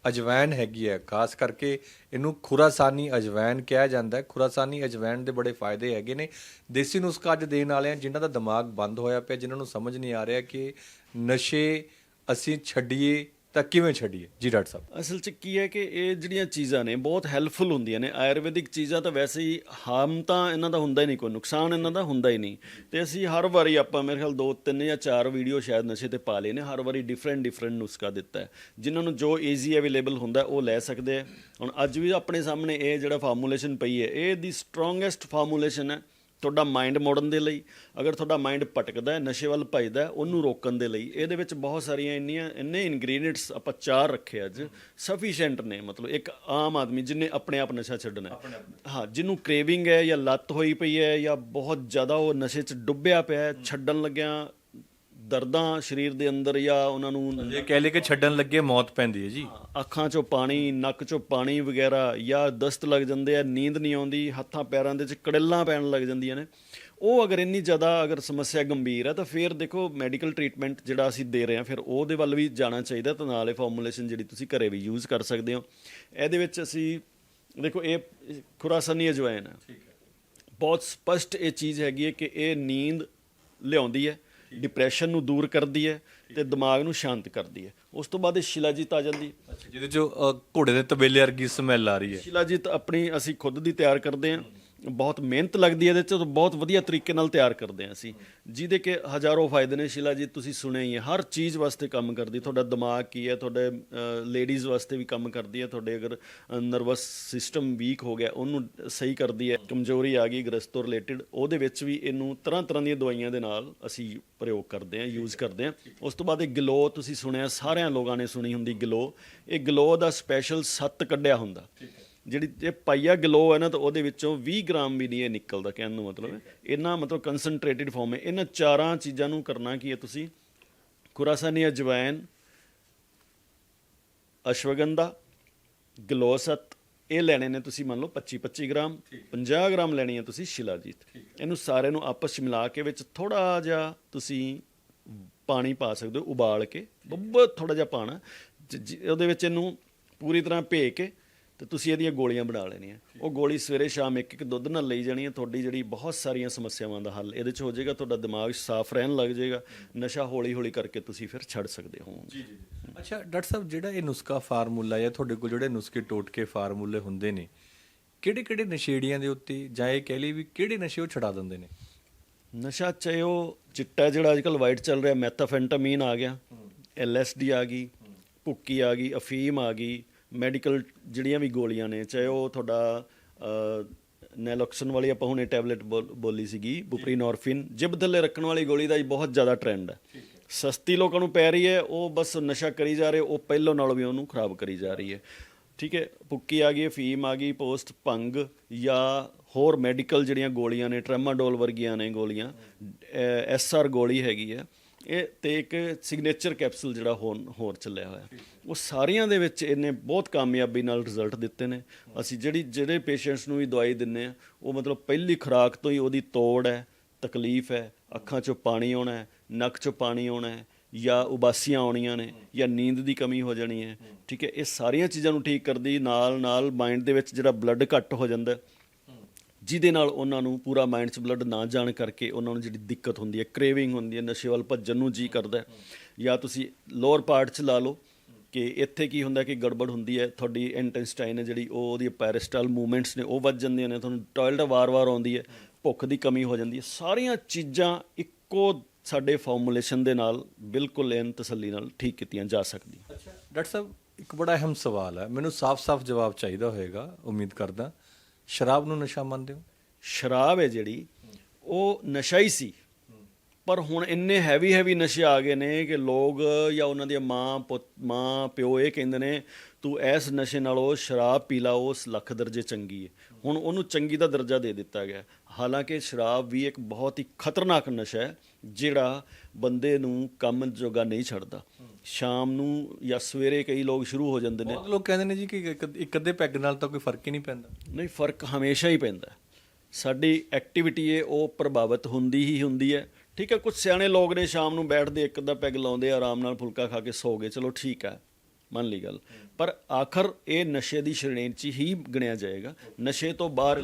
ਅਜਵੈਨ ਹੈਗੀ ਹੈ। ਖਾਸ ਕਰਕੇ ਇਹਨੂੰ ਖੁਰਾਸਾਨੀ ਅਜਵੈਨ ਕਿਹਾ ਜਾਂਦਾ ਹੈ। ਖੁਰਾਸਾਨੀ ਅਜਵੈਨ ਦੇ ਬੜੇ ਫਾਇਦੇ ਹੈਗੇ ਨੇ। ਦੇਸੀ ਨੁਸਖਾ ਅੱਜ ਦੇਣ ਵਾਲੇ ਆ ਜਿਨ੍ਹਾਂ ਦਾ ਦਿਮਾਗ ਬੰਦ ਹੋਇਆ ਪਿਆ, ਜਿਨ੍ਹਾਂ ਨੂੰ ਸਮਝ ਨਹੀਂ ਆ ਰਿਹਾ ਕਿ ਨਸ਼ੇ ਅਸੀਂ ਛੱਡੀਏ ਤਾਂ ਕਿਵੇਂ ਛੱਡੀਏ? ਜੀ ਡਾਕਟਰ ਸਾਹਿਬ। ਅਸਲ 'ਚ ਕੀ ਹੈ ਕਿ ਇਹ ਜਿਹੜੀਆਂ ਚੀਜ਼ਾਂ ਨੇ, ਬਹੁਤ ਹੈਲਪਫੁਲ ਹੁੰਦੀਆਂ ਨੇ। ਆਯੁਰਵੈਦਿਕ ਚੀਜ਼ਾਂ ਤਾਂ ਵੈਸੇ ਹੀ ਹਾਰਮ ਤਾਂ ਇਹਨਾਂ ਦਾ ਹੁੰਦਾ ਹੀ ਨਹੀਂ, ਕੋਈ ਨੁਕਸਾਨ ਇਹਨਾਂ ਦਾ ਹੁੰਦਾ ਹੀ ਨਹੀਂ। ਤੇ ਅਸੀਂ ਹਰ ਵਾਰੀ ਆਪਾਂ ਮੇਰੇ ਖਿਆਲ ਦੋ, ਤਿੰਨ ਜਾਂ ਚਾਰ ਵੀਡੀਓ ਸ਼ਾਇਦ ਨਸ਼ੇ ਤੇ ਪਾ ਲਏ ਨੇ, ਹਰ ਵਾਰੀ ਡਿਫਰੈਂਟ ਡਿਫਰੈਂਟ ਨੁਸਖਾ ਦਿੱਤਾ ਹੈ। ਜਿਨ੍ਹਾਂ ਨੂੰ ਜੋ ਈਜ਼ੀ ਅਵੇਲੇਬਲ ਹੁੰਦਾ, ਉਹ ਲੈ ਸਕਦੇ ਆ ਹੁਣ ਅੱਜ ਵੀ ਆਪਣੇ ਸਾਹਮਣੇ ਇਹ ਜਿਹੜਾ ਫਾਰਮੂਲੇਸ਼ਨ ਪਈ ਹੈ, ਇਹ ਦੀ ਸਟਰੋਂਗੈਸਟ ਫਾਰਮੂਲੇਸ਼ਨ ਹੈ। ਤੁਹਾਡਾ ਮਾਈਂਡ ਮੋੜਨ ਦੇ ਲਈ ਅਗਰ ਤੁਹਾਡਾ ਮਾਈਂਡ ਭਟਕਦਾ ਹੈ ਨਸ਼ੇ ਵੱਲ ਭਜਦਾ ਹੈ ਉਹਨੂੰ ਰੋਕਣ ਦੇ ਲਈ ਇਹਦੇ ਵਿੱਚ ਬਹੁਤ ਸਾਰੀਆਂ ਇੰਨੀਆਂ ਇੰਨੇ ਇਨਗਰੀਡੀਐਂਟਸ ਆਪਾਂ ਚਾਰ ਰੱਖੇ ਅੱਜ ਸਫੀਸ਼ੀਐਂਟ ਨੇ ਮਤਲਬ ਇੱਕ ਆਮ ਆਦਮੀ ਜਿਹਨੇ ਆਪਣੇ ਆਪ ਨਸ਼ਾ ਛੱਡਣਾ ਹੈ। ਹਾਂ ਜਿਹਨੂੰ ਕ੍ਰੇਵਿੰਗ ਹੈ ਜਾਂ ਲੱਤ ਹੋਈ ਪਈ ਹੈ ਜਾਂ ਬਹੁਤ ਜ਼ਿਆਦਾ ਉਹ ਨਸ਼ੇ 'ਚ ਡੁੱਬਿਆ ਪਿਆ ਹੈ ਛੱਡਣ ਲੱਗਿਆਂ ਦਰਦਾਂ ਸਰੀਰ ਦੇ ਅੰਦਰ ਜਾਂ ਉਹਨਾਂ ਨੂੰ ਜੇ ਕਹਿ ਲਏ ਕਿ ਛੱਡਣ ਲੱਗੇ ਮੌਤ ਪੈਂਦੀ ਹੈ ਜੀ। ਅੱਖਾਂ 'ਚੋਂ ਪਾਣੀ ਨੱਕ 'ਚੋਂ ਪਾਣੀ ਵਗੈਰਾ ਜਾਂ ਦਸਤ ਲੱਗ ਜਾਂਦੇ ਆ ਨੀਂਦ ਨਹੀਂ ਆਉਂਦੀ ਹੱਥਾਂ ਪੈਰਾਂ ਦੇ 'ਚ ਕੜਿੱਲਾਂ ਪੈਣ ਲੱਗ ਜਾਂਦੀਆਂ ਨੇ। ਉਹ ਅਗਰ ਇੰਨੀ ਜ਼ਿਆਦਾ ਅਗਰ ਸਮੱਸਿਆ ਗੰਭੀਰ ਹੈ ਤਾਂ ਫਿਰ ਦੇਖੋ ਮੈਡੀਕਲ ਟ੍ਰੀਟਮੈਂਟ ਜਿਹੜਾ ਅਸੀਂ ਦੇ ਰਹੇ ਹਾਂ ਫਿਰ ਉਹਦੇ ਵੱਲ ਵੀ ਜਾਣਾ ਚਾਹੀਦਾ ਤਾਂ ਨਾਲੇ ਫਾਰਮੂਲੇਸ਼ਨ ਜਿਹੜੀ ਤੁਸੀਂ ਘਰੇ ਵੀ ਯੂਜ਼ ਕਰ ਸਕਦੇ ਹੋ। ਇਹਦੇ ਵਿੱਚ ਅਸੀਂ ਦੇਖੋ ਇਹ ਖੁਰਾਸਾਨੀ ਅਜਵਾਇਨ ਹੈ। ਬਹੁਤ ਸਪਸ਼ਟ ਇਹ ਚੀਜ਼ ਹੈਗੀ ਹੈ ਕਿ ਇਹ ਨੀਂਦ ਲਿਆਉਂਦੀ ਹੈ। ਡਿਪਰੈਸ਼ਨ ਨੂੰ ਦੂਰ ਕਰਦੀ ਹੈ ਤੇ ਦਿਮਾਗ ਨੂੰ ਸ਼ਾਂਤ ਕਰਦੀ ਹੈ। ਉਸ ਤੋਂ ਬਾਅਦ ਇਹ ਸ਼ਿਲਾਜੀਤ ਆ ਜਾਂਦੀ ਹੈ। ਜਿਹਦੇ ਚੋਂ ਅ, ਘੋੜੇ ਦੇ ਤਬੇਲੇ ਵਰਗੀ ਸਮੈਲ ਆ ਰਹੀ ਹੈ। ਸ਼ਿਲਾਜੀਤ ਆਪਣੀ ਅਸੀਂ ਖੁਦ ਦੀ ਤਿਆਰ ਕਰਦੇ ਹਾਂ। ਬਹੁਤ ਮਿਹਨਤ ਲੱਗਦੀ ਹੈ, ਇਹਦੇ ਚ ਬਹੁਤ ਵਧੀਆ ਤਰੀਕੇ ਨਾਲ ਤਿਆਰ ਕਰਦੇ ਹਾਂ ਅਸੀਂ। ਜਿਹਦੇ ਕਿ ਹਜ਼ਾਰੋਂ ਫਾਇਦੇ ਨੇ, ਸ਼ੀਲਾ ਜੀ, ਤੁਸੀਂ ਸੁਣਿਆ ਹੀ ਹੈ, ਹਰ ਚੀਜ਼ ਵਾਸਤੇ ਕੰਮ ਕਰਦੀ ਤੁਹਾਡਾ ਦਿਮਾਗ ਕੀ ਹੈ, ਤੁਹਾਡੇ ਲੇਡੀਜ਼ ਵਾਸਤੇ ਵੀ ਕੰਮ ਕਰਦੀ ਹੈ, ਤੁਹਾਡੇ ਅਗਰ ਨਰਵਸ ਸਿਸਟਮ ਵੀਕ ਹੋ ਗਿਆ, ਉਹਨੂੰ ਸਹੀ ਕਰਦੀ ਹੈ, ਕਮਜ਼ੋਰੀ ਆ ਗਈ, ਗ੍ਰਸਤ ਤੋਂ ਰਿਲੇਟਡ ਉਹਦੇ ਵਿੱਚ ਵੀ ਇਹਨੂੰ ਤਰ੍ਹਾਂ ਤਰ੍ਹਾਂ ਦੀਆਂ ਦਵਾਈਆਂ ਦੇ ਨਾਲ ਅਸੀਂ ਪ੍ਰਯੋਗ ਕਰਦੇ ਹਾਂ ਯੂਜ਼ ਕਰਦੇ ਹਾਂ। ਉਸ ਤੋਂ ਬਾਅਦ ਇਹ ਗਲੋ ਤੁਸੀਂ ਸੁਣਿਆ, ਸਾਰਿਆਂ ਲੋਕਾਂ ਨੇ ਸੁਣੀ ਹੁੰਦੀ ਗਲੋ ਇਹ ਗਲੋ ਦਾ ਸਪੈਸ਼ਲ ਸੱਤ ਕੱਢਿਆ ਹੁੰਦਾ। ਜਿਹੜੀ ਇਹ ਪਾਈਆ ਗਲੋ ਹੈ ਨਾ ਤਾਂ ਉਹਦੇ ਵਿੱਚੋਂ 20 ਗ੍ਰਾਮ ਵੀ ਨਹੀਂ ਇਹ ਨਿਕਲਦਾ ਕਹਿਣ ਨੂੰ ਮਤਲਬ ਇਹਨਾਂ ਮਤਲਬ ਕਨਸੈਂਟਰੇਟਿਡ ਫਾਰਮ ਹੈ। ਇਹਨਾਂ ਚਾਰਾਂ ਚੀਜ਼ਾਂ ਨੂੰ ਕਰਨਾ ਕੀ ਹੈ ਤੁਸੀਂ? ਖੁਰਾਸਾਨੀ ਅਜਵਾਇਨ ਅਸ਼ਵਗੰਧਾ ਗਲੋਸਤ ਇਹ ਲੈਣੇ ਨੇ ਤੁਸੀਂ ਮੰਨ ਲਓ 25 25 ਗ੍ਰਾਮ 50 ਗ੍ਰਾਮ ਲੈਣੀ ਹੈ ਤੁਸੀਂ ਸ਼ਿਲਾਜੀਤ। ਇਹਨੂੰ ਸਾਰੇ ਨੂੰ ਆਪਸ ਚ ਮਿਲਾ ਕੇ ਵਿੱਚ ਥੋੜਾ ਜਿਹਾ ਤੁਸੀਂ ਪਾਣੀ ਪਾ ਸਕਦੇ ਹੋ ਉਬਾਲ ਕੇ। ਬਹੁਤ ਥੋੜਾ ਜਿਹਾ ਪਾਣਾ। ਉਹਦੇ ਵਿੱਚ ਇਹਨੂੰ ਪੂਰੀ ਤਰ੍ਹਾਂ ਭੇ ਕੇ ਤੇ ਤੁਸੀਂ ਇਹਦੀਆਂ ਗੋਲੀਆਂ ਬਣਾ ਲੈਣੀਆਂ। ਉਹ ਗੋਲੀ ਸਵੇਰੇ ਸ਼ਾਮ ਇੱਕ ਇੱਕ ਦੁੱਧ ਨਾਲ ਲਈ ਜਾਣੀ ਹੈ ਤੁਹਾਡੀ ਜਿਹੜੀ ਬਹੁਤ ਸਾਰੀਆਂ ਸਮੱਸਿਆਵਾਂ ਦਾ ਹੱਲ ਇਹਦੇ ਚ ਹੋ ਜਾਏਗਾ ਤੁਹਾਡਾ ਦਿਮਾਗ ਸਾਫ਼ ਰਹਿਣ ਲੱਗ ਜਾਏਗਾ ਨਸ਼ਾ ਹੌਲੀ ਹੌਲੀ ਕਰਕੇ ਤੁਸੀਂ ਫਿਰ ਛੱਡ ਸਕਦੇ ਹੋ। ਜੀ ਜੀ ਅੱਛਾ ਡਾਕਟਰ ਸਾਹਿਬ ਜਿਹੜਾ ਇਹ ਨੁਸਖਾ ਫਾਰਮੂਲਾ ਹੈ ਤੁਹਾਡੇ ਕੋਲ ਜਿਹੜੇ ਨੁਸਖੇ ਟੋਟਕੇ ਫਾਰਮੂਲੇ ਹੁੰਦੇ ਨੇ ਕਿਹੜੇ ਕਿਹੜੇ ਨਸ਼ੇੜੀਆਂ ਦੇ ਉੱਤੇ ਜਾਂ ਇਹ ਕਹਿ ਲਈ ਵੀ ਕਿਹੜੇ ਨਸ਼ੇ ਉਹ ਛਡਾ ਦਿੰਦੇ ਨੇ? ਨਸ਼ਾ ਚਾਹੇ ਉਹ ਚਿੱਟਾ ਜਿਹੜਾ ਅੱਜਕੱਲ ਵਾਈਟ ਚੱਲ ਰਿਹਾ ਮੈਥਾਫੈਂਟਾਮੀਨ ਆ ਗਿਆ ਐਲਐਸਡੀ ਆ ਗਈ ਭੁੱਕੀ ਆ ਗਈ ਅਫੀਮ ਆ ਗਈ ਮੈਡੀਕਲ ਜਿਹੜੀਆਂ ਵੀ ਗੋਲੀਆਂ ਨੇ ਚਾਹੇ ਉਹ ਤੁਹਾਡਾ ਨੈਲੋਕਸਨ ਵਾਲੀ ਆਪਾਂ ਹੁਣੇ ਟੈਬਲੇਟ ਬੋਲੀ ਸੀਗੀ ਬੁਪਰੀਨੋਰਫਿਨ ਜਿਬ ਥੱਲੇ ਰੱਖਣ ਵਾਲੀ ਗੋਲੀ ਦਾ ਬਹੁਤ ਜ਼ਿਆਦਾ ਟ੍ਰੈਂਡ ਹੈ। ਸਸਤੀ ਲੋਕਾਂ ਨੂੰ ਪੈ ਰਹੀ ਹੈ ਉਹ ਬਸ ਨਸ਼ਾ ਕਰੀ ਜਾ ਰਹੇ ਉਹ ਪਹਿਲੋਂ ਨਾਲੋਂ ਵੀ ਉਹਨੂੰ ਖਰਾਬ ਕਰੀ ਜਾ ਰਹੀ ਹੈ। ਠੀਕ ਹੈ ਪੁੱਕੀ ਆ ਗਈ ਫੀਮ ਆ ਗਈ ਪੋਸਟ ਭੰਗ ਜਾਂ ਹੋਰ ਮੈਡੀਕਲ ਜਿਹੜੀਆਂ ਗੋਲੀਆਂ ਨੇ ਟ੍ਰੈਮਾਡੋਲ ਵਰਗੀਆਂ ਨੇ ਗੋਲੀਆਂ ਐਸਆਰ ਗੋਲੀ ਹੈਗੀ ਹੈ। ਇਹ ਤੇ ਇੱਕ ਸਿਗਨੇਚਰ ਕੈਪਸੂਲ ਜਿਹੜਾ ਹੋਰ ਚੱਲਿਆ ਹੋਇਆ। ਉਹ ਸਾਰਿਆਂ ਦੇ ਵਿੱਚ ਇਹਨੇ ਬਹੁਤ ਕਾਮਯਾਬੀ ਨਾਲ ਰਿਜ਼ਲਟ ਦਿੱਤੇ ਨੇ। ਅਸੀਂ ਜਿਹੜੀ, ਜਿਹੜੇ ਪੇਸ਼ੈਂਟਸ ਨੂੰ ਵੀ ਦਵਾਈ ਦਿੰਨੇ ਆ, ਉਹ ਮਤਲਬ ਪਹਿਲੀ ਖੁਰਾਕ ਤੋਂ ਹੀ ਉਹਦੀ ਤੋੜ ਹੈ, ਤਕਲੀਫ ਹੈ, ਅੱਖਾਂ 'ਚੋਂ ਪਾਣੀ ਆਉਣਾ ਹੈ, ਨੱਕ 'ਚੋਂ ਪਾਣੀ ਆਉਣਾ ਹੈ, ਜਾਂ ਉਬਾਸੀਆਂ ਆਉਣੀਆਂ ਨੇ, ਜਾਂ ਨੀਂਦ ਦੀ ਕਮੀ ਹੋ ਜਾਣੀ ਹੈ। ਠੀਕ ਹੈ, ਇਹ ਸਾਰੀਆਂ ਚੀਜ਼ਾਂ ਨੂੰ ਠੀਕ ਕਰਦੀ ਨਾਲ ਨਾਲ ਮਾਈਂਡ ਦੇ ਵਿੱਚ ਜਿਹੜਾ ਬਲੱਡ ਘੱਟ ਹੋ ਜਾਂਦਾ ਜਿਹਦੇ ਨਾਲ ਉਹਨਾਂ ਨੂੰ ਪੂਰਾ ਮਾਈਂਡ 'ਚ ਬਲੱਡ ਨਾ ਜਾਣ ਕਰਕੇ ਉਹਨਾਂ ਨੂੰ ਜਿਹੜੀ ਦਿੱਕਤ ਹੁੰਦੀ ਹੈ ਕ੍ਰੇਵਿੰਗ ਹੁੰਦੀ ਹੈ, ਨਸ਼ੇ ਵੱਲ ਭੱਜਣ ਨੂੰ ਜੀ ਕਰਦਾ ਜਾਂ ਤੁਸੀਂ ਲੋਅਰ ਪਾਰਟ 'ਚ ਲਾ ਲਓ ਕਿ ਇੱਥੇ ਕੀ ਹੁੰਦਾ ਕਿ ਗੜਬੜ ਹੁੰਦੀ ਹੈ, ਤੁਹਾਡੀ ਇੰਟੈਸਟਾਈਨ ਹੈ ਜਿਹੜੀ, ਉਹ ਉਹਦੀ ਪੈਰਿਸਟਲ ਮੂਵਮੈਂਟਸ ਨੇ, ਉਹ ਵੱਧ ਜਾਂਦੀਆਂ ਨੇ, ਤੁਹਾਨੂੰ ਟਾਇਲਟ ਵਾਰ-ਵਾਰ ਆਉਂਦੀ ਹੈ, ਭੁੱਖ ਦੀ ਕਮੀ ਹੋ ਜਾਂਦੀ ਹੈ। ਸਾਰੀਆਂ ਚੀਜ਼ਾਂ ਇੱਕੋ ਸਾਡੇ ਫਾਰਮੂਲੇਸ਼ਨ ਦੇ ਨਾਲ ਬਿਲਕੁਲ ਐਨ ਤਸੱਲੀ ਨਾਲ ਠੀਕ ਕੀਤੀਆਂ ਜਾ ਸਕਦੀਆਂ। ਅੱਛਾ, ਡਾਕਟਰ ਸਾਹਿਬ, ਇੱਕ ਬੜਾ ਅਹਿਮ ਸਵਾਲ ਹੈ। ਮੈਨੂੰ ਸਾਫ਼-ਸਾਫ਼ ਜਵਾਬ ਚਾਹੀਦਾ ਹੋਏਗਾ, ਉਮੀਦ ਕਰਦਾ। ਸ਼ਰਾਬ ਨੂੰ ਨਸ਼ਾ ਮੰਨਦੇ ਹੋ? ਸ਼ਰਾਬ ਹੈ ਜਿਹੜੀ, ਉਹ ਨਸ਼ਾ ਹੀ ਸੀ। ਪਰ ਹੁਣ ਇੰਨੇ ਹੈਵੀ ਹੈਵੀ ਨਸ਼ੇ ਆ ਗਏ ਨੇ ਕਿ ਲੋਕ ਜਾਂ ਉਹਨਾਂ ਦੀਆਂ ਮਾਂ ਪੁੱਤ, ਮਾਂ, ਪਿਓ ਇਹ ਕਹਿੰਦੇ ਨੇ, ਤੂੰ ਇਸ ਨਸ਼ੇ ਨਾਲੋਂ ਸ਼ਰਾਬ ਪੀ ਲਾ, ਉਸ ਲੱਖ ਦਰਜੇ ਚੰਗੀ ਹੈ। ਹੁਣ ਉਹਨੂੰ ਚੰਗੀ ਦਾ ਦਰਜਾ ਦੇ ਦਿੱਤਾ ਗਿਆ। ਹਾਲਾਂਕਿ ਸ਼ਰਾਬ ਵੀ ਇੱਕ ਬਹੁਤ ਹੀ ਖਤਰਨਾਕ ਨਸ਼ਾ ਹੈ, ਜਿਹੜਾ ਬੰਦੇ ਨੂੰ ਕੰਮ ਜੋਗਾ ਨਹੀਂ ਛੱਡਦਾ। ਸ਼ਾਮ ਨੂੰ ਜਾਂ ਸਵੇਰੇ ਕਈ ਲੋਕ ਸ਼ੁਰੂ ਹੋ ਜਾਂਦੇ ਨੇ। ਬਹੁਤ ਲੋਕ ਕਹਿੰਦੇ ਨੇ ਜੀ ਕਿ ਇੱਕ ਇੱਕ ਅੱਧੇ ਪੈਗ ਨਾਲ ਤਾਂ ਕੋਈ ਫ਼ਰਕ ਹੀ ਨਹੀਂ ਪੈਂਦਾ। ਨਹੀਂ ਫ਼ਰਕ ਹਮੇਸ਼ਾ ਹੀ ਪੈਂਦਾ। ਸਾਡੀ ਐਕਟੀਵਿਟੀ ਹੈ ਉਹ ਪ੍ਰਭਾਵਿਤ ਹੁੰਦੀ ਹੀ ਹੁੰਦੀ ਹੈ ਠੀਕ ਹੈ ਕੁਝ ਸਿਆਣੇ ਲੋਕ ਨੇ ਸ਼ਾਮ ਨੂੰ ਬੈਠਦੇ ਇੱਕ ਅੱਧਾ ਪੈਗ ਲਾਉਂਦੇ ਆ, ਆਰਾਮ ਨਾਲ ਫੁਲਕਾ ਖਾ ਕੇ ਸੌ ਗਏ। ਚਲੋ ਠੀਕ ਹੈ ਮੰਨ ਲਈ ਗੱਲ। ਪਰ ਆਖਰ ਇਹ ਨਸ਼ੇ ਦੀ ਸ਼੍ਰੇਣੀ 'ਚ ਹੀ ਗਿਣਿਆ ਜਾਏਗਾ। ਨਸ਼ੇ ਤੋਂ ਬਾਹਰ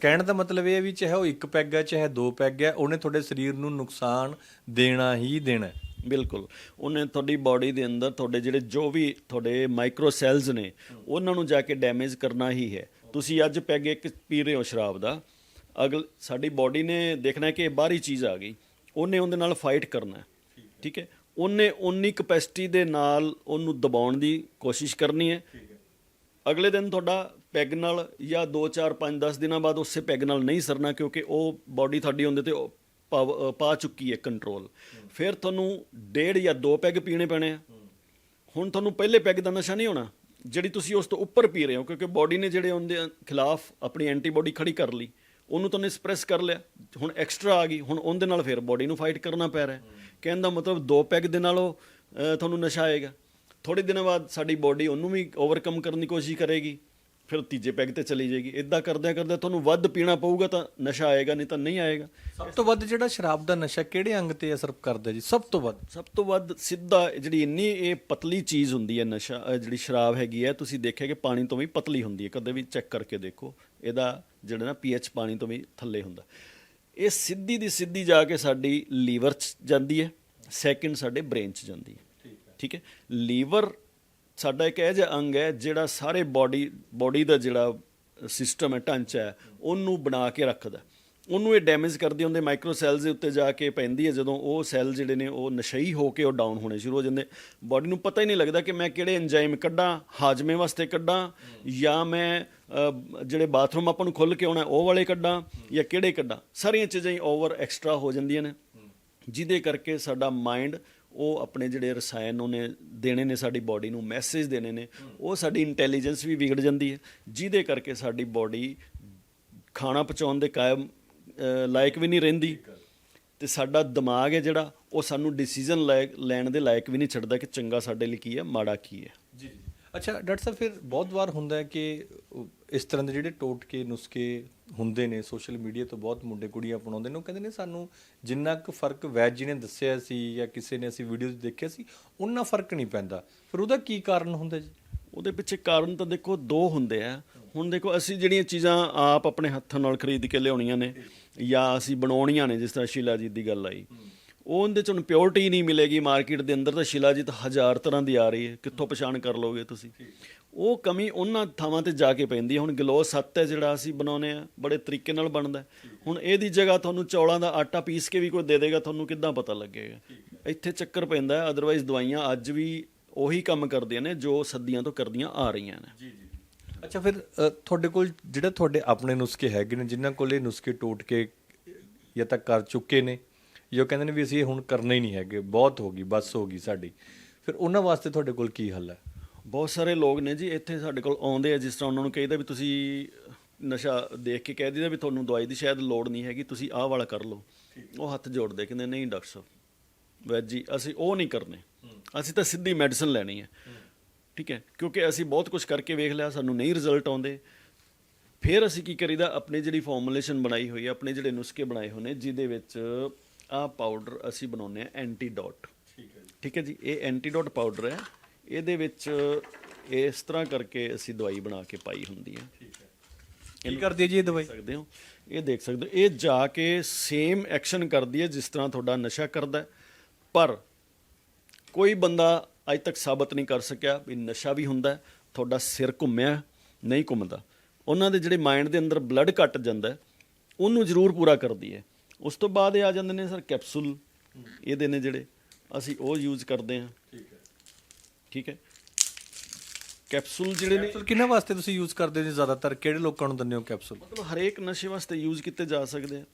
ਕਹਿਣ ਦਾ ਮਤਲਬ ਇਹ ਹੈ ਵੀ ਚਾਹੇ ਉਹ ਇੱਕ ਪੈਗ ਹੈ ਚਾਹੇ ਦੋ ਪੈਗ ਹੈ ਉਹਨੇ ਤੁਹਾਡੇ ਸਰੀਰ ਨੂੰ ਨੁਕਸਾਨ ਦੇਣਾ ਹੀ ਦੇਣਾ ਹੈ। ਬਿਲਕੁਲ। ਉਹਨੇ ਤੁਹਾਡੀ ਬਾਡੀ ਦੇ ਅੰਦਰ ਤੁਹਾਡੇ ਜਿਹੜੇ ਜੋ ਵੀ ਤੁਹਾਡੇ ਮਾਈਕਰੋ ਸੈਲਸ ਨੇ, ਉਹਨਾਂ ਨੂੰ ਜਾ ਕੇ ਡੈਮੇਜ ਕਰਨਾ ਹੀ ਹੈ। ਤੁਸੀਂ ਅੱਜ ਪੈਗ ਇੱਕ ਪੀ ਰਹੇ ਹੋ ਸ਼ਰਾਬ ਦਾ। ਅਗਲ, ਸਾਡੀ ਬਾਡੀ ਨੇ ਦੇਖਣਾ ਕਿ ਇਹ ਬਾਹਰੀ ਚੀਜ਼ ਆ ਗਈ। ਉਹਨੇ ਉਹਦੇ ਨਾਲ ਫਾਈਟ ਕਰਨਾ। ਠੀਕ ਹੈ? ਉਹਨੇ ਉਨੀ ਕਪੈਸਿਟੀ ਦੇ ਨਾਲ ਉਹਨੂੰ ਦਬਾਉਣ ਦੀ ਕੋਸ਼ਿਸ਼ ਕਰਨੀ ਹੈ। ਅਗਲੇ ਦਿਨ ਤੁਹਾਡਾ ਪੈਗ ਨਾਲ ਜਾਂ 2 4 5 10 ਦਿਨਾਂ ਬਾਅਦ ਉਸੇ ਪੈਗ ਨਾਲ ਨਹੀਂ ਸਰਨਾ, ਕਿਉਂਕਿ ਉਹ ਬਾਡੀ ਤੁਹਾਡੀ ਉਹਦੇ ਤੇ ਪਾ ਚੁੱਕੀ ਹੈ ਕੰਟਰੋਲ ਫਿਰ ਤੁਹਾਨੂੰ ਡੇਢ ਜਾਂ ਦੋ ਪੈਗ ਪੀਣੇ ਪੈਣੇ ਆ। ਹੁਣ ਤੁਹਾਨੂੰ ਪਹਿਲੇ ਪੈਗ ਦਾ ਨਸ਼ਾ ਨਹੀਂ ਹੋਣਾ ਜਿਹੜੀ ਤੁਸੀਂ ਉਸ ਤੋਂ ਉੱਪਰ ਪੀ ਰਹੇ ਹੋ, ਕਿਉਂਕਿ ਬਾਡੀ ਨੇ ਜਿਹੜੇ ਉਹਦੇ ਖਿਲਾਫ ਆਪਣੀ ਐਂਟੀਬਾਡੀ ਖੜੀ ਕਰ ਲਈ, ਉਹਨੂੰ ਤੁਹਾਨੂੰ ਐਕਸਪ੍ਰੈਸ ਕਰ ਲਿਆ। ਹੁਣ ਐਕਸਟਰਾ ਆ ਗਈ, ਹੁਣ ਉਹਦੇ ਨਾਲ ਫਿਰ ਬਾਡੀ ਨੂੰ ਫਾਈਟ ਕਰਨਾ ਪੈ ਰਿਹਾ। ਕਹਿਣ ਦਾ ਮਤਲਬ ਦੋ ਪੈਗ ਦੇ ਨਾਲ ਉਹ ਤੁਹਾਨੂੰ ਨਸ਼ਾ ਆਏਗਾ। ਥੋੜੇ ਦਿਨਾਂ ਬਾਅਦ ਸਾਡੀ ਬਾਡੀ ਉਹਨੂੰ ਵੀ ਓਵਰਕਮ ਕਰਨ ਦੀ ਕੋਸ਼ਿਸ਼ ਕਰੇਗੀ। ਫਿਰ ਤੀਜੇ ਪੈਗ ਤੇ ਚਲੀ ਜਾਏਗੀ। ਇਦਾਂ ਕਰਦਿਆਂ ਕਰਦਿਆਂ ਤੁਹਾਨੂੰ ਵੱਧ ਪੀਣਾ ਪਊਗਾ ਤਾਂ ਨਸ਼ਾ ਆਏਗਾ ਨਹੀਂ ਤਾਂ ਨਹੀਂ ਆਏਗਾ। ਸਭ ਤੋਂ ਵੱਧ ਜਿਹੜਾ ਸ਼ਰਾਬ ਦਾ ਨਸ਼ਾ ਕਿਹੜੇ ਅੰਗ ਤੇ ਅਸਰ ਕਰਦਾ ਜੀ? ਸਭ ਤੋਂ ਵੱਧ। ਸਭ ਤੋਂ ਵੱਧ ਸਿੱਧਾ ਜਿਹੜੀ ਇੰਨੀ ਇਹ ਪਤਲੀ ਚੀਜ਼ ਹੁੰਦੀ ਹੈ ਨਸ਼ਾ ਜਿਹੜੀ ਸ਼ਰਾਬ ਹੈਗੀ ਹੈ ਤੁਸੀਂ ਦੇਖਿਆ ਕਿ ਪਾਣੀ ਤੋਂ ਵੀ ਪਤਲੀ ਹੁੰਦੀ ਹੈ। ਕਦੇ ਵੀ ਚੈੱਕ ਕਰਕੇ ਦੇਖੋ ਇਹਦਾ ਜਿਹੜਾ ਨਾ ਪੀਐਚ ਪਾਣੀ ਤੋਂ ਵੀ ਥੱਲੇ ਹੁੰਦਾ। ਇਹ ਸਿੱਧੀ ਦੀ ਸਿੱਧੀ ਜਾ ਕੇ ਸਾਡੀ ਲੀਵਰ 'ਚ ਜਾਂਦੀ ਹੈ ਸੈਕਿੰਡ ਸਾਡੇ ਬ੍ਰੇਨ 'ਚ ਜਾਂਦੀ ਹੈ। ਠੀਕ ਹੈ? ਲੀਵਰ ਸਾਡਾ ਇੱਕ ਇਹ ਜਿਹਾ ਅੰਗ ਹੈ, ਜਿਹੜਾ ਸਾਰੇ ਬਾਡੀ ਬਾਡੀ ਦਾ ਜਿਹੜਾ ਸਿਸਟਮ ਹੈ, ਢਾਂਚਾ ਹੈ, ਉਹਨੂੰ ਬਣਾ ਕੇ ਰੱਖਦਾ ਉਹਨੂੰ ਇਹ ਡੈਮੇਜ ਕਰਦੀ ਹੁੰਦੇ ਮਾਈਕਰੋ ਸੈਲਸ ਦੇ ਉੱਤੇ ਜਾ ਕੇ ਪੈਂਦੀ ਹੈ, ਜਦੋਂ ਉਹ ਸੈੱਲ ਜਿਹੜੇ ਨੇ, ਉਹ ਨਸ਼ਈ ਹੋ ਕੇ ਉਹ ਡਾਊਨ ਹੋਣੇ ਸ਼ੁਰੂ ਹੋ ਜਾਂਦੇ। ਬਾਡੀ ਨੂੰ ਪਤਾ ਹੀ ਨਹੀਂ ਲੱਗਦਾ ਕਿ ਮੈਂ ਕਿਹੜੇ ਐਂਜ਼ਾਈਮ ਕੱਢਾਂ, ਹਾਜਮੇ ਵਾਸਤੇ ਕੱਢਾਂ, ਜਾਂ ਮੈਂ ਜਿਹੜੇ ਬਾਥਰੂਮ ਆਪਾਂ ਨੂੰ ਖੁੱਲ ਕੇ ਆਉਣਾ ਉਹ ਵਾਲੇ ਕੱਢਾਂ, ਜਾਂ ਕਿਹੜੇ ਕੱਢਾਂ। ਸਾਰੀਆਂ ਚੀਜ਼ਾਂ ਹੀ ਓਵਰ ਐਕਸਟਰਾ ਹੋ ਜਾਂਦੀਆਂ ਨੇ। ਜਿਹਦੇ ਕਰਕੇ ਸਾਡਾ ਮਾਈਂਡ ਉਹ ਆਪਣੇ ਜਿਹੜੇ ਰਸਾਇਣ ਉਹਨੇ ਦੇਣੇ ਨੇ ਸਾਡੀ ਬਾਡੀ ਨੂੰ ਮੈਸੇਜ ਦੇਣੇ ਨੇ, ਉਹ ਸਾਡੀ ਇੰਟੈਲੀਜੈਂਸ ਵੀ ਵਿਗੜ ਜਾਂਦੀ ਹੈ। ਜਿਹਦੇ ਕਰਕੇ ਸਾਡੀ ਬਾਡੀ ਖਾਣਾ ਪਚਾਉਣ ਦੇ ਕਾਇਮ ਲਾਇਕ ਵੀ ਨਹੀਂ ਰਹਿੰਦੀ ਤੇ ਸਾਡਾ ਦਿਮਾਗ ਹੈ ਜਿਹੜਾ, ਉਹ ਸਾਨੂੰ ਡਿਸੀਜਨ ਲੈਣ ਦੇ ਲਾਇਕ ਵੀ ਨਹੀਂ ਛੱਡਦਾ ਕਿ ਚੰਗਾ ਸਾਡੇ ਲਈ ਕੀ ਹੈ, ਮਾੜਾ ਕੀ ਹੈ। ਜੀ। ਅੱਛਾ, ਡਾਕਟਰ ਸਾਹਿਬ, ਫਿਰ ਬਹੁਤ ਵਾਰ ਹੁੰਦਾ ਹੈ ਕਿ ਇਸ ਤਰ੍ਹਾਂ ਦੇ ਜਿਹੜੇ ਟੋਟਕੇ, ਨੁਸਖੇ ਹੁੰਦੇ ਨੇ ਸੋਸ਼ਲ ਮੀਡੀਆ ਤੋਂ ਬਹੁਤ ਮੁੰਡੇ ਕੁੜੀਆਂ ਅਪਣਾਉਂਦੇ ਨੇ, ਉਹ ਕਹਿੰਦੇ ਨੇ ਸਾਨੂੰ ਜਿੰਨਾ ਕੁ ਫ਼ਰਕ ਵੈਦ ਜੀ ਨੇ ਦੱਸਿਆ ਸੀ ਜਾਂ ਕਿਸੇ ਨੇ ਅਸੀਂ ਵੀਡੀਓਜ਼ ਦੇਖਿਆ ਸੀ ਉਹਨਾਂ ਫ਼ਰਕ ਨਹੀਂ ਪੈਂਦਾ। ਫਿਰ ਉਹਦਾ ਕੀ ਕਾਰਨ ਹੁੰਦਾ ਜੀ? ਉਹਦੇ ਪਿੱਛੇ ਕਾਰਨ ਤਾਂ ਦੇਖੋ ਦੋ ਹੁੰਦੇ ਆ। ਹੁਣ ਦੇਖੋ ਅਸੀਂ ਜਿਹੜੀਆਂ ਚੀਜ਼ਾਂ ਆਪ ਆਪਣੇ ਹੱਥਾਂ ਨਾਲ ਖਰੀਦ ਕੇ ਲਿਆਉਣੀਆਂ ਨੇ ਜਾਂ ਅਸੀਂ ਬਣਾਉਣੀਆਂ ਨੇ, ਜਿਸ ਤਰ੍ਹਾਂ ਸ਼ੀਲਾ ਜੀ ਦੀ ਗੱਲ ਆਈ। ਉਹਦੇ ਚ ਹੁਣ ਪਿਓਰਟੀ ਨਹੀਂ ਮਿਲੇਗੀ ਮਾਰਕੀਟ ਦੇ ਅੰਦਰ ਤਾਂ ਸ਼ਿਲਾਜੀਤ ਹਜ਼ਾਰ ਤਰ੍ਹਾਂ ਦੀ ਆ ਰਹੀ ਹੈ। ਕਿੱਥੋਂ ਪਛਾਣ ਕਰ ਲੋਗੇ ਤੁਸੀਂ? ਉਹ ਕਮੀ ਉਹਨਾਂ ਥਾਵਾਂ ਤੇ ਜਾ ਕੇ ਪੈਂਦੀ ਹੈ। ਹੁਣ ਗਲੋ ਸੱਤ ਹੈ ਜਿਹੜਾ ਅਸੀਂ ਬਣਾਉਨੇ ਆ ਬੜੇ ਤਰੀਕੇ ਨਾਲ ਬਣਦਾ ਹੁਣ ਇਹਦੀ ਜਗ੍ਹਾ ਤੁਹਾਨੂੰ ਚੌਲਾਂ ਦਾ ਆਟਾ ਪੀਸ ਕੇ ਵੀ ਕੋਈ ਦੇ ਦੇਗਾ, ਤੁਹਾਨੂੰ ਕਿੱਦਾਂ ਪਤਾ ਲੱਗੇਗਾ? ਇੱਥੇ ਚੱਕਰ ਪੈਂਦਾ ਹੈ ਅਦਰਵਾਈਜ਼ ਦਵਾਈਆਂ ਅੱਜ ਵੀ ਉਹੀ ਕੰਮ ਕਰਦੀਆਂ ਨੇ, ਜੋ ਸਦੀਆਂ ਤੋਂ ਕਰਦੀਆਂ ਆ ਰਹੀਆਂ ਨੇ। ਜੀ ਜੀ। ਅੱਛਾ, ਫਿਰ ਤੁਹਾਡੇ ਕੋਲ ਜਿਹੜੇ ਤੁਹਾਡੇ ਆਪਣੇ ਨੁਸਖੇ ਹੈਗੇ ਨੇ, ਜਿਨ੍ਹਾਂ ਕੋਲ ਇਹ ਨੁਸਖੇ ਟੋਟ ਕੇ ਜਾਂ ਤਾਂ ਕਰ ਚੁੱਕੇ ਨੇ ਜੋ ਕਹਿੰਦੇ ਨੇ ਵੀ ਅਸੀਂ ਹੁਣ ਕਰਨਾ ਹੀ ਨਹੀਂ ਹੈਗੇ ਬਹੁਤ ਹੋ ਗਈ ਬਸ ਹੋ ਗਈ ਸਾਡੀ। ਫਿਰ ਉਹਨਾਂ ਵਾਸਤੇ ਤੁਹਾਡੇ ਕੋਲ ਕੀ ਹੱਲ ਹੈ? ਬਹੁਤ ਸਾਰੇ ਲੋਕ ਨੇ ਜੀ ਇੱਥੇ ਸਾਡੇ ਕੋਲ ਆਉਂਦੇ ਆ ਜਿਸ ਤਰ੍ਹਾਂ ਉਹਨਾਂ ਨੂੰ ਕਹੀਦਾ ਵੀ ਤੁਸੀਂ ਨਸ਼ਾ ਦੇਖ ਕੇ ਕਹਿ ਦਿੰਦਾ ਵੀ ਤੁਹਾਨੂੰ ਦਵਾਈ ਦੀ ਸ਼ਾਇਦ ਲੋੜ ਨਹੀਂ ਹੈਗੀ ਤੁਸੀਂ ਆਹ ਵਾਲਾ ਕਰ ਲਓ। ਉਹ ਹੱਥ ਜੋੜਦੇ ਕਹਿੰਦੇ ਨਹੀਂ ਡਾਕਟਰ ਸਾਹਿਬ ਵੈਦ ਜੀ ਅਸੀਂ ਉਹ ਨਹੀਂ ਕਰਨੇ। ਅਸੀਂ ਤਾਂ ਸਿੱਧੀ ਮੈਡੀਸਨ ਲੈਣੀ ਹੈ। ਠੀਕ ਹੈ ਕਿਉਂਕਿ ਅਸੀਂ ਬਹੁਤ ਕੁਝ ਕਰਕੇ ਵੇਖ ਲਿਆ ਸਾਨੂੰ ਨਹੀਂ ਰਿਜ਼ਲਟ ਆਉਂਦੇ। ਫਿਰ ਅਸੀਂ ਕੀ ਕਰੀਦਾ ਆਪਣੀ ਜਿਹੜੀ ਫਾਰਮੂਲੇਸ਼ਨ ਬਣਾਈ ਹੋਈ ਹੈ ਆਪਣੇ ਜਿਹੜੇ ਨੁਸਖੇ ਬਣਾਏ ਨੇ ਜਿਹਦੇ ਵਿੱਚ ਆਹ ਪਾਊਡਰ ਅਸੀਂ ਬਣਾਉਂਦੇ ਆ ਐਂਟੀਡੋਟ। ਠੀਕ ਹੈ ਜੀ। ਇਹ ਐਂਟੀਡੋਟ ਪਾਊਡਰ ਹੈ। ਇਹਦੇ ਵਿੱਚ ਇਸ ਤਰ੍ਹਾਂ ਕਰਕੇ ਅਸੀਂ ਦਵਾਈ ਬਣਾ ਕੇ ਪਾਈ ਹੁੰਦੀ ਹੈ। ਕੀ ਕਰਦੀ ਹੈ ਜੀ ਇਹ ਦਵਾਈ? ਸਕਦੇ ਹੋ। ਇਹ ਦੇਖ ਸਕਦੇ ਹੋ। ਇਹ ਜਾ ਕੇ ਸੇਮ ਐਕਸ਼ਨ ਕਰਦੀ ਹੈ ਜਿਸ ਤਰ੍ਹਾਂ ਤੁਹਾਡਾ ਨਸ਼ਾ ਕਰਦਾ ਹੈ। ਪਰ ਕੋਈ ਬੰਦਾ ਅਜ ਤੱਕ ਸਾਬਤ ਨਹੀਂ ਕਰ ਸਕਿਆ ਵੀ ਨਸ਼ਾ ਵੀ ਹੁੰਦਾ ਹੈ, ਤੁਹਾਡਾ ਸਿਰ ਘੁੰਮਿਆ ਨਹੀਂ ਘੁੰਮਦਾ। ਉਹਨਾਂ ਦੇ ਜਿਹੜੇ ਮਾਈਂਡ ਦੇ ਅੰਦਰ ਬਲੱਡ ਘਟ ਜਾਂਦਾ ਹੈ, ਉਹਨੂੰ ਜ਼ਰੂਰ ਪੂਰਾ ਕਰਦੀ ਹੈ। ਉਸ ਤੋਂ ਬਾਅਦ ਇਹ ਆ ਜਾਂਦੇ ਨੇ ਸਰ ਕੈਪਸੂਲ। ਇਹਦੇ ਨੇ ਜਿਹੜੇ। ਅਸੀਂ ਉਹ ਯੂਜ਼ ਕਰਦੇ ਹਾਂ। ਠੀਕ ਹੈ। ਕੈਪਸੂਲ ਜਿਹੜੇ ਨੇ ਕੈਪਸੂਲ ਕਿਹਨਾਂ ਵਾਸਤੇ ਤੁਸੀਂ ਯੂਜ਼ ਕਰਦੇ ਹੋ ਜੀ ਜ਼ਿਆਦਾਤਰ? ਕਿਹੜੇ ਲੋਕਾਂ ਨੂੰ ਦਿੰਦੇ ਹੋ ਕੈਪਸੂਲ? ਮਤਲਬ ਹਰੇਕ ਨਸ਼ੇ ਵਾਸਤੇ ਯੂਜ਼ ਕੀਤੇ ਜਾ ਸਕਦੇ ਆ।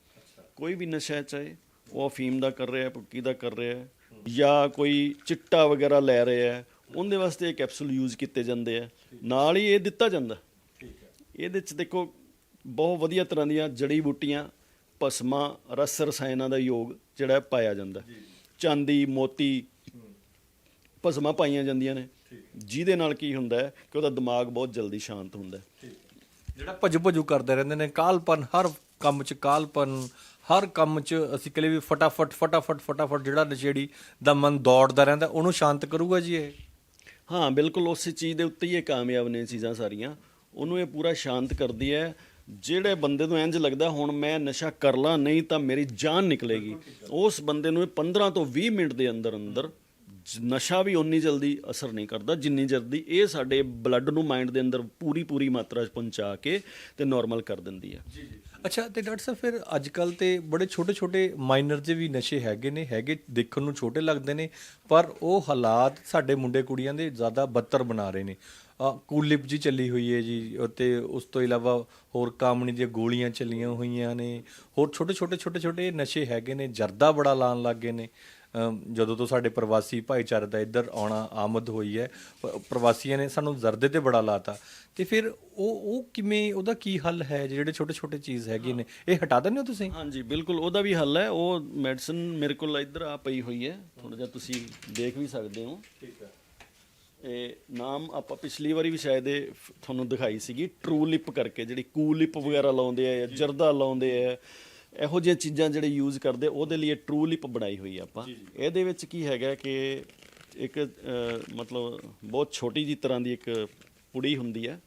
ਕੋਈ ਵੀ ਨਸ਼ਾ ਹੈ ਚਾਹੇ ਉਹ ਅਫੀਮ ਦਾ ਕਰ ਰਿਹਾ ਭੁੱਕੀ ਦਾ ਕਰ ਰਿਹਾ ਹੈ, ਜਾਂ ਕੋਈ ਚਿੱਟਾ ਵਗੈਰਾ ਲੈ ਰਿਹਾ ਹੈ ਉਹਦੇ ਵਾਸਤੇ ਇਹ ਕੈਪਸੂਲ ਯੂਜ਼ ਕੀਤੇ ਜਾਂਦੇ ਆ। ਨਾਲ ਹੀ ਇਹ ਦਿੱਤਾ ਜਾਂਦਾ। ਇਹਦੇ ਚ ਦੇਖੋ ਬਹੁਤ ਵਧੀਆ ਤਰ੍ਹਾਂ ਦੀਆਂ ਜੜੀ ਬੂਟੀਆਂ ਭਸਮਾਂ ਰਸ ਰਸਾਇਣਾਂ ਦਾ ਯੋਗ ਜਿਹੜਾ ਪਾਇਆ ਜਾਂਦਾ। ਚਾਂਦੀ ਮੋਤੀ ਭਸਮਾਂ ਪਾਈਆਂ ਜਾਂਦੀਆਂ ਨੇ। ਜਿਹਦੇ ਨਾਲ ਕੀ ਹੁੰਦਾ ਹੈ ਕਿ ਉਹਦਾ ਦਿਮਾਗ ਬਹੁਤ ਜਲਦੀ ਸ਼ਾਂਤ ਹੁੰਦਾ ਹੈ। ਜਿਹੜਾ ਭਜੂ ਭਜੂ ਕਰਦੇ ਰਹਿੰਦੇ ਨੇ ਕਾਲਪਨ ਹਰ ਕੰਮ 'ਚ ਕਾਲਪਨ ਹਰ ਕੰਮ 'ਚ ਅਸੀਂ ਕਹਲੇ ਵੀ ਫਟਾਫਟ ਫਟਾਫਟ ਫਟਾਫਟ ਜਿਹੜਾ ਨਸ਼ੇੜੀ ਦਾ ਮਨ ਦੌੜਦਾ ਰਹਿੰਦਾ ਉਹਨੂੰ ਸ਼ਾਂਤ ਕਰੂਗਾ ਜੀ ਇਹ? ਹਾਂ ਬਿਲਕੁਲ ਉਸੇ ਚੀਜ਼ ਦੇ ਉੱਤੇ ਹੀ ਇਹ ਕਾਮਯਾਬ ਨੇ ਚੀਜ਼ਾਂ ਸਾਰੀਆਂ। ਉਹਨੂੰ ਇਹ ਪੂਰਾ ਸ਼ਾਂਤ ਕਰਦੀ ਹੈ ਜਿਹੜੇ ਬੰਦੇ ਨੂੰ ਇੰਜ ਲੱਗਦਾ ਹੁਣ ਮੈਂ ਨਸ਼ਾ ਕਰ ਲਾਂ, ਨਹੀਂ ਤਾਂ ਮੇਰੀ ਜਾਨ ਨਿਕਲੇਗੀ। ਉਸ ਬੰਦੇ ਨੂੰ ਇਹ 15 ਤੋਂ 20 ਮਿੰਟ ਦੇ ਅੰਦਰ ਅੰਦਰ ਨਸ਼ਾ ਵੀ ਉਨੀ ਜਲਦੀ ਅਸਰ ਨਹੀਂ ਕਰਦਾ, ਜਿੰਨੀ ਜਲਦੀ ਇਹ ਸਾਡੇ ਬਲੱਡ ਨੂੰ ਮਾਈਂਡ ਦੇ ਅੰਦਰ ਪੂਰੀ ਪੂਰੀ ਮਾਤਰਾ 'ਚ ਪਹੁੰਚਾ ਕੇ ਤੇ ਨਾਰਮਲ ਕਰ ਦਿੰਦੀ ਹੈ ਅੱਛਾ, ਤੇ ਡਾਕਟਰ ਸਾਹਿਬ, ਫਿਰ ਅੱਜ ਕੱਲ ਤੇ ਬੜੇ ਛੋਟੇ ਛੋਟੇ ਮਾਈਨਰ ਜੇ ਵੀ ਨਸ਼ੇ ਹੈਗੇ ਨੇ, ਹੈਗੇ ਦੇਖਣ ਨੂੰ ਛੋਟੇ ਲੱਗਦੇ ਨੇ, ਪਰ ਉਹ ਹਾਲਾਤ ਸਾਡੇ ਮੁੰਡੇ ਕੁੜੀਆਂ ਦੇ ਜ਼ਿਆਦਾ ਬੱਤਰ ਬਣਾ ਰਹੇ ਨੇ। ਕੂਲਿਪ ਜੀ ਚੱਲੀ ਹੋਈ ਹੈ ਜੀ ਤੇ ਉਸ ਤੋਂ ਇਲਾਵਾ ਹੋਰ ਕਾਮਣੀ ਦੀਆਂ ਗੋਲੀਆਂ ਚੱਲੀਆਂ ਹੋਈਆਂ ਨੇ। ਹੋਰ ਛੋਟੇ ਛੋਟੇ ਛੋਟੇ ਛੋਟੇ ਨਸ਼ੇ ਹੈਗੇ ਨੇ ਜਰਦਾ ਬੜਾ ਲਾਣ ਲੱਗ ਨੇ। ਜਦੋਂ ਤੋਂ ਸਾਡੇ ਪ੍ਰਵਾਸੀ ਭਾਈਚਾਰੇ ਦਾ ਇੱਧਰ ਆਉਣਾ ਆਮਦ ਹੋਈ ਹੈ ਪ੍ਰਵਾਸੀਆਂ ਨੇ ਸਾਨੂੰ ਜ਼ਰਦੇ ਤੇ ਬੜਾ ਲਾਤਾ। ਤੇ ਫਿਰ ਉਹ ਉਹ ਕਿਵੇਂ ਉਹਦਾ ਕੀ ਹੱਲ ਹੈ? ਜਿਹੜੇ ਛੋਟੇ ਛੋਟੇ ਚੀਜ਼ ਹੈਗੇ ਨੇ ਇਹ ਹਟਾ ਦਿੰਦੇ ਹੋ ਤੁਸੀਂ? ਹਾਂਜੀ ਬਿਲਕੁਲ ਉਹਦਾ ਵੀ ਹੱਲ ਹੈ। ਉਹ ਮੈਡੀਸਨ ਮੇਰੇ ਕੋਲ ਇੱਧਰ ਆ ਪਈ ਹੋਈ ਹੈ। ਥੋੜਾ ਜਿਹਾ ਤੁਸੀਂ ਦੇਖ ਵੀ ਸਕਦੇ ਹੋ। ਠੀਕ ਹੈ। ਇਹ ਨਾਮ ਆਪਾਂ ਪਿਛਲੀ ਵਾਰੀ ਵੀ ਸ਼ਾਇਦ ਇਹ ਤੁਹਾਨੂੰ ਦਿਖਾਈ ਸੀਗੀ ਟਰੂ ਲਿਪ ਕਰਕੇ ਜਿਹੜੀ ਕੂਲ ਲਿਪ ਵਗੈਰਾ ਲਾਉਂਦੇ ਆ ਜਾਂ ਜਰਦਾ ਲਾਉਂਦੇ ਆ ਇਹੋ ਜਿਹੀਆਂ ਚੀਜ਼ਾਂ ਜਿਹੜੇ ਯੂਜ਼ ਕਰਦੇ ਉਹਦੇ ਲਈ ਟਰੂ ਲਿਪ ਬਣਾਈ ਹੋਈ ਆ ਆਪਾਂ। ਇਹਦੇ ਵਿੱਚ ਕੀ ਹੈਗਾ ਕਿ ਇੱਕ ਮਤਲਬ ਬਹੁਤ ਛੋਟੀ ਜੀ ਤਰ੍ਹਾਂ ਦੀ ਇੱਕ ਪੁੜੀ ਹੁੰਦੀ ਹੈ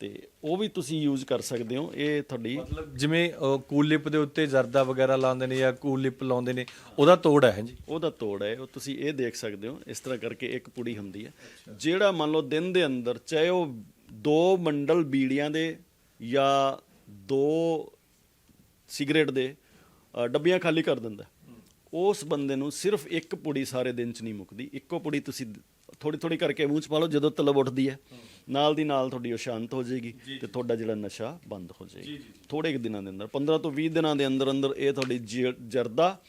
ਤੇ ਉਹ ਵੀ ਤੁਸੀਂ ਯੂਜ਼ ਕਰ ਸਕਦੇ ਹੋ ਇਹ ਤੁਹਾਡੀ ਮਤਲਬ ਜਿਵੇਂ ਕੂਲ ਲਿਪ ਦੇ ਉੱਤੇ ਜ਼ਰਦਾ ਵਗੈਰਾ ਲਾਉਂਦੇ ਨੇ ਜਾਂ ਕੂਲ ਲਿਪ ਲਾਉਂਦੇ ਨੇ ਉਹਦਾ ਤੋੜ ਹੈ ਜੀ ਉਹਦਾ ਤੋੜ ਹੈ ਉਹ ਤੁਸੀਂ ਇਹ ਦੇਖ ਸਕਦੇ ਹੋ ਇਸ ਤਰ੍ਹਾਂ ਕਰਕੇ ਇੱਕ ਪੁੜੀ ਹੁੰਦੀ ਹੈ। ਜਿਹੜਾ ਮੰਨ ਲਓ ਦਿਨ ਦੇ ਅੰਦਰ ਚਾਹੇ ਉਹ ਦੋ ਮੰਡਲ ਬੀੜੀਆਂ ਦੇ ਜਾਂ ਦੋ ਸਿਗਰਟ ਦੇ ਡੱਬੀਆਂ ਖਾਲੀ ਕਰ ਦਿੰਦਾ ਉਸ ਬੰਦੇ ਨੂੰ ਸਿਰਫ ਇੱਕ ਪੁੜੀ ਸਾਰੇ ਦਿਨ ਚ ਨਹੀਂ ਮੁੱਕਦੀ ਇੱਕੋ ਪੁੜੀ ਤੁਸੀਂ ਥੋੜੀ ਥੋੜੀ ਕਰਕੇ ਮੂੰਹ ਚ ਪਾ ਲਓ ਜਦੋਂ ਤਲਬ ਉੱਠਦੀ ਹੈ ਨਾਲ ਦੀ ਨਾਲ ਤੁਹਾਡੀ ਉਹ ਸ਼ਾਂਤ ਹੋ ਜਾਏਗੀ ਤੇ ਤੁਹਾਡਾ ਜਿਹੜਾ ਨਸ਼ਾ ਬੰਦ ਹੋ ਜਾਏਗਾ। ਥੋੜੇ ਕੁ ਦਿਨਾਂ ਦੇ ਅੰਦਰ 15 ਤੋਂ 20 ਦਿਨਾਂ ਦੇ ਅੰਦਰ ਅੰਦਰ ਇਹ ਤੁਹਾਡੀ ਜ- ਜਰਦਾ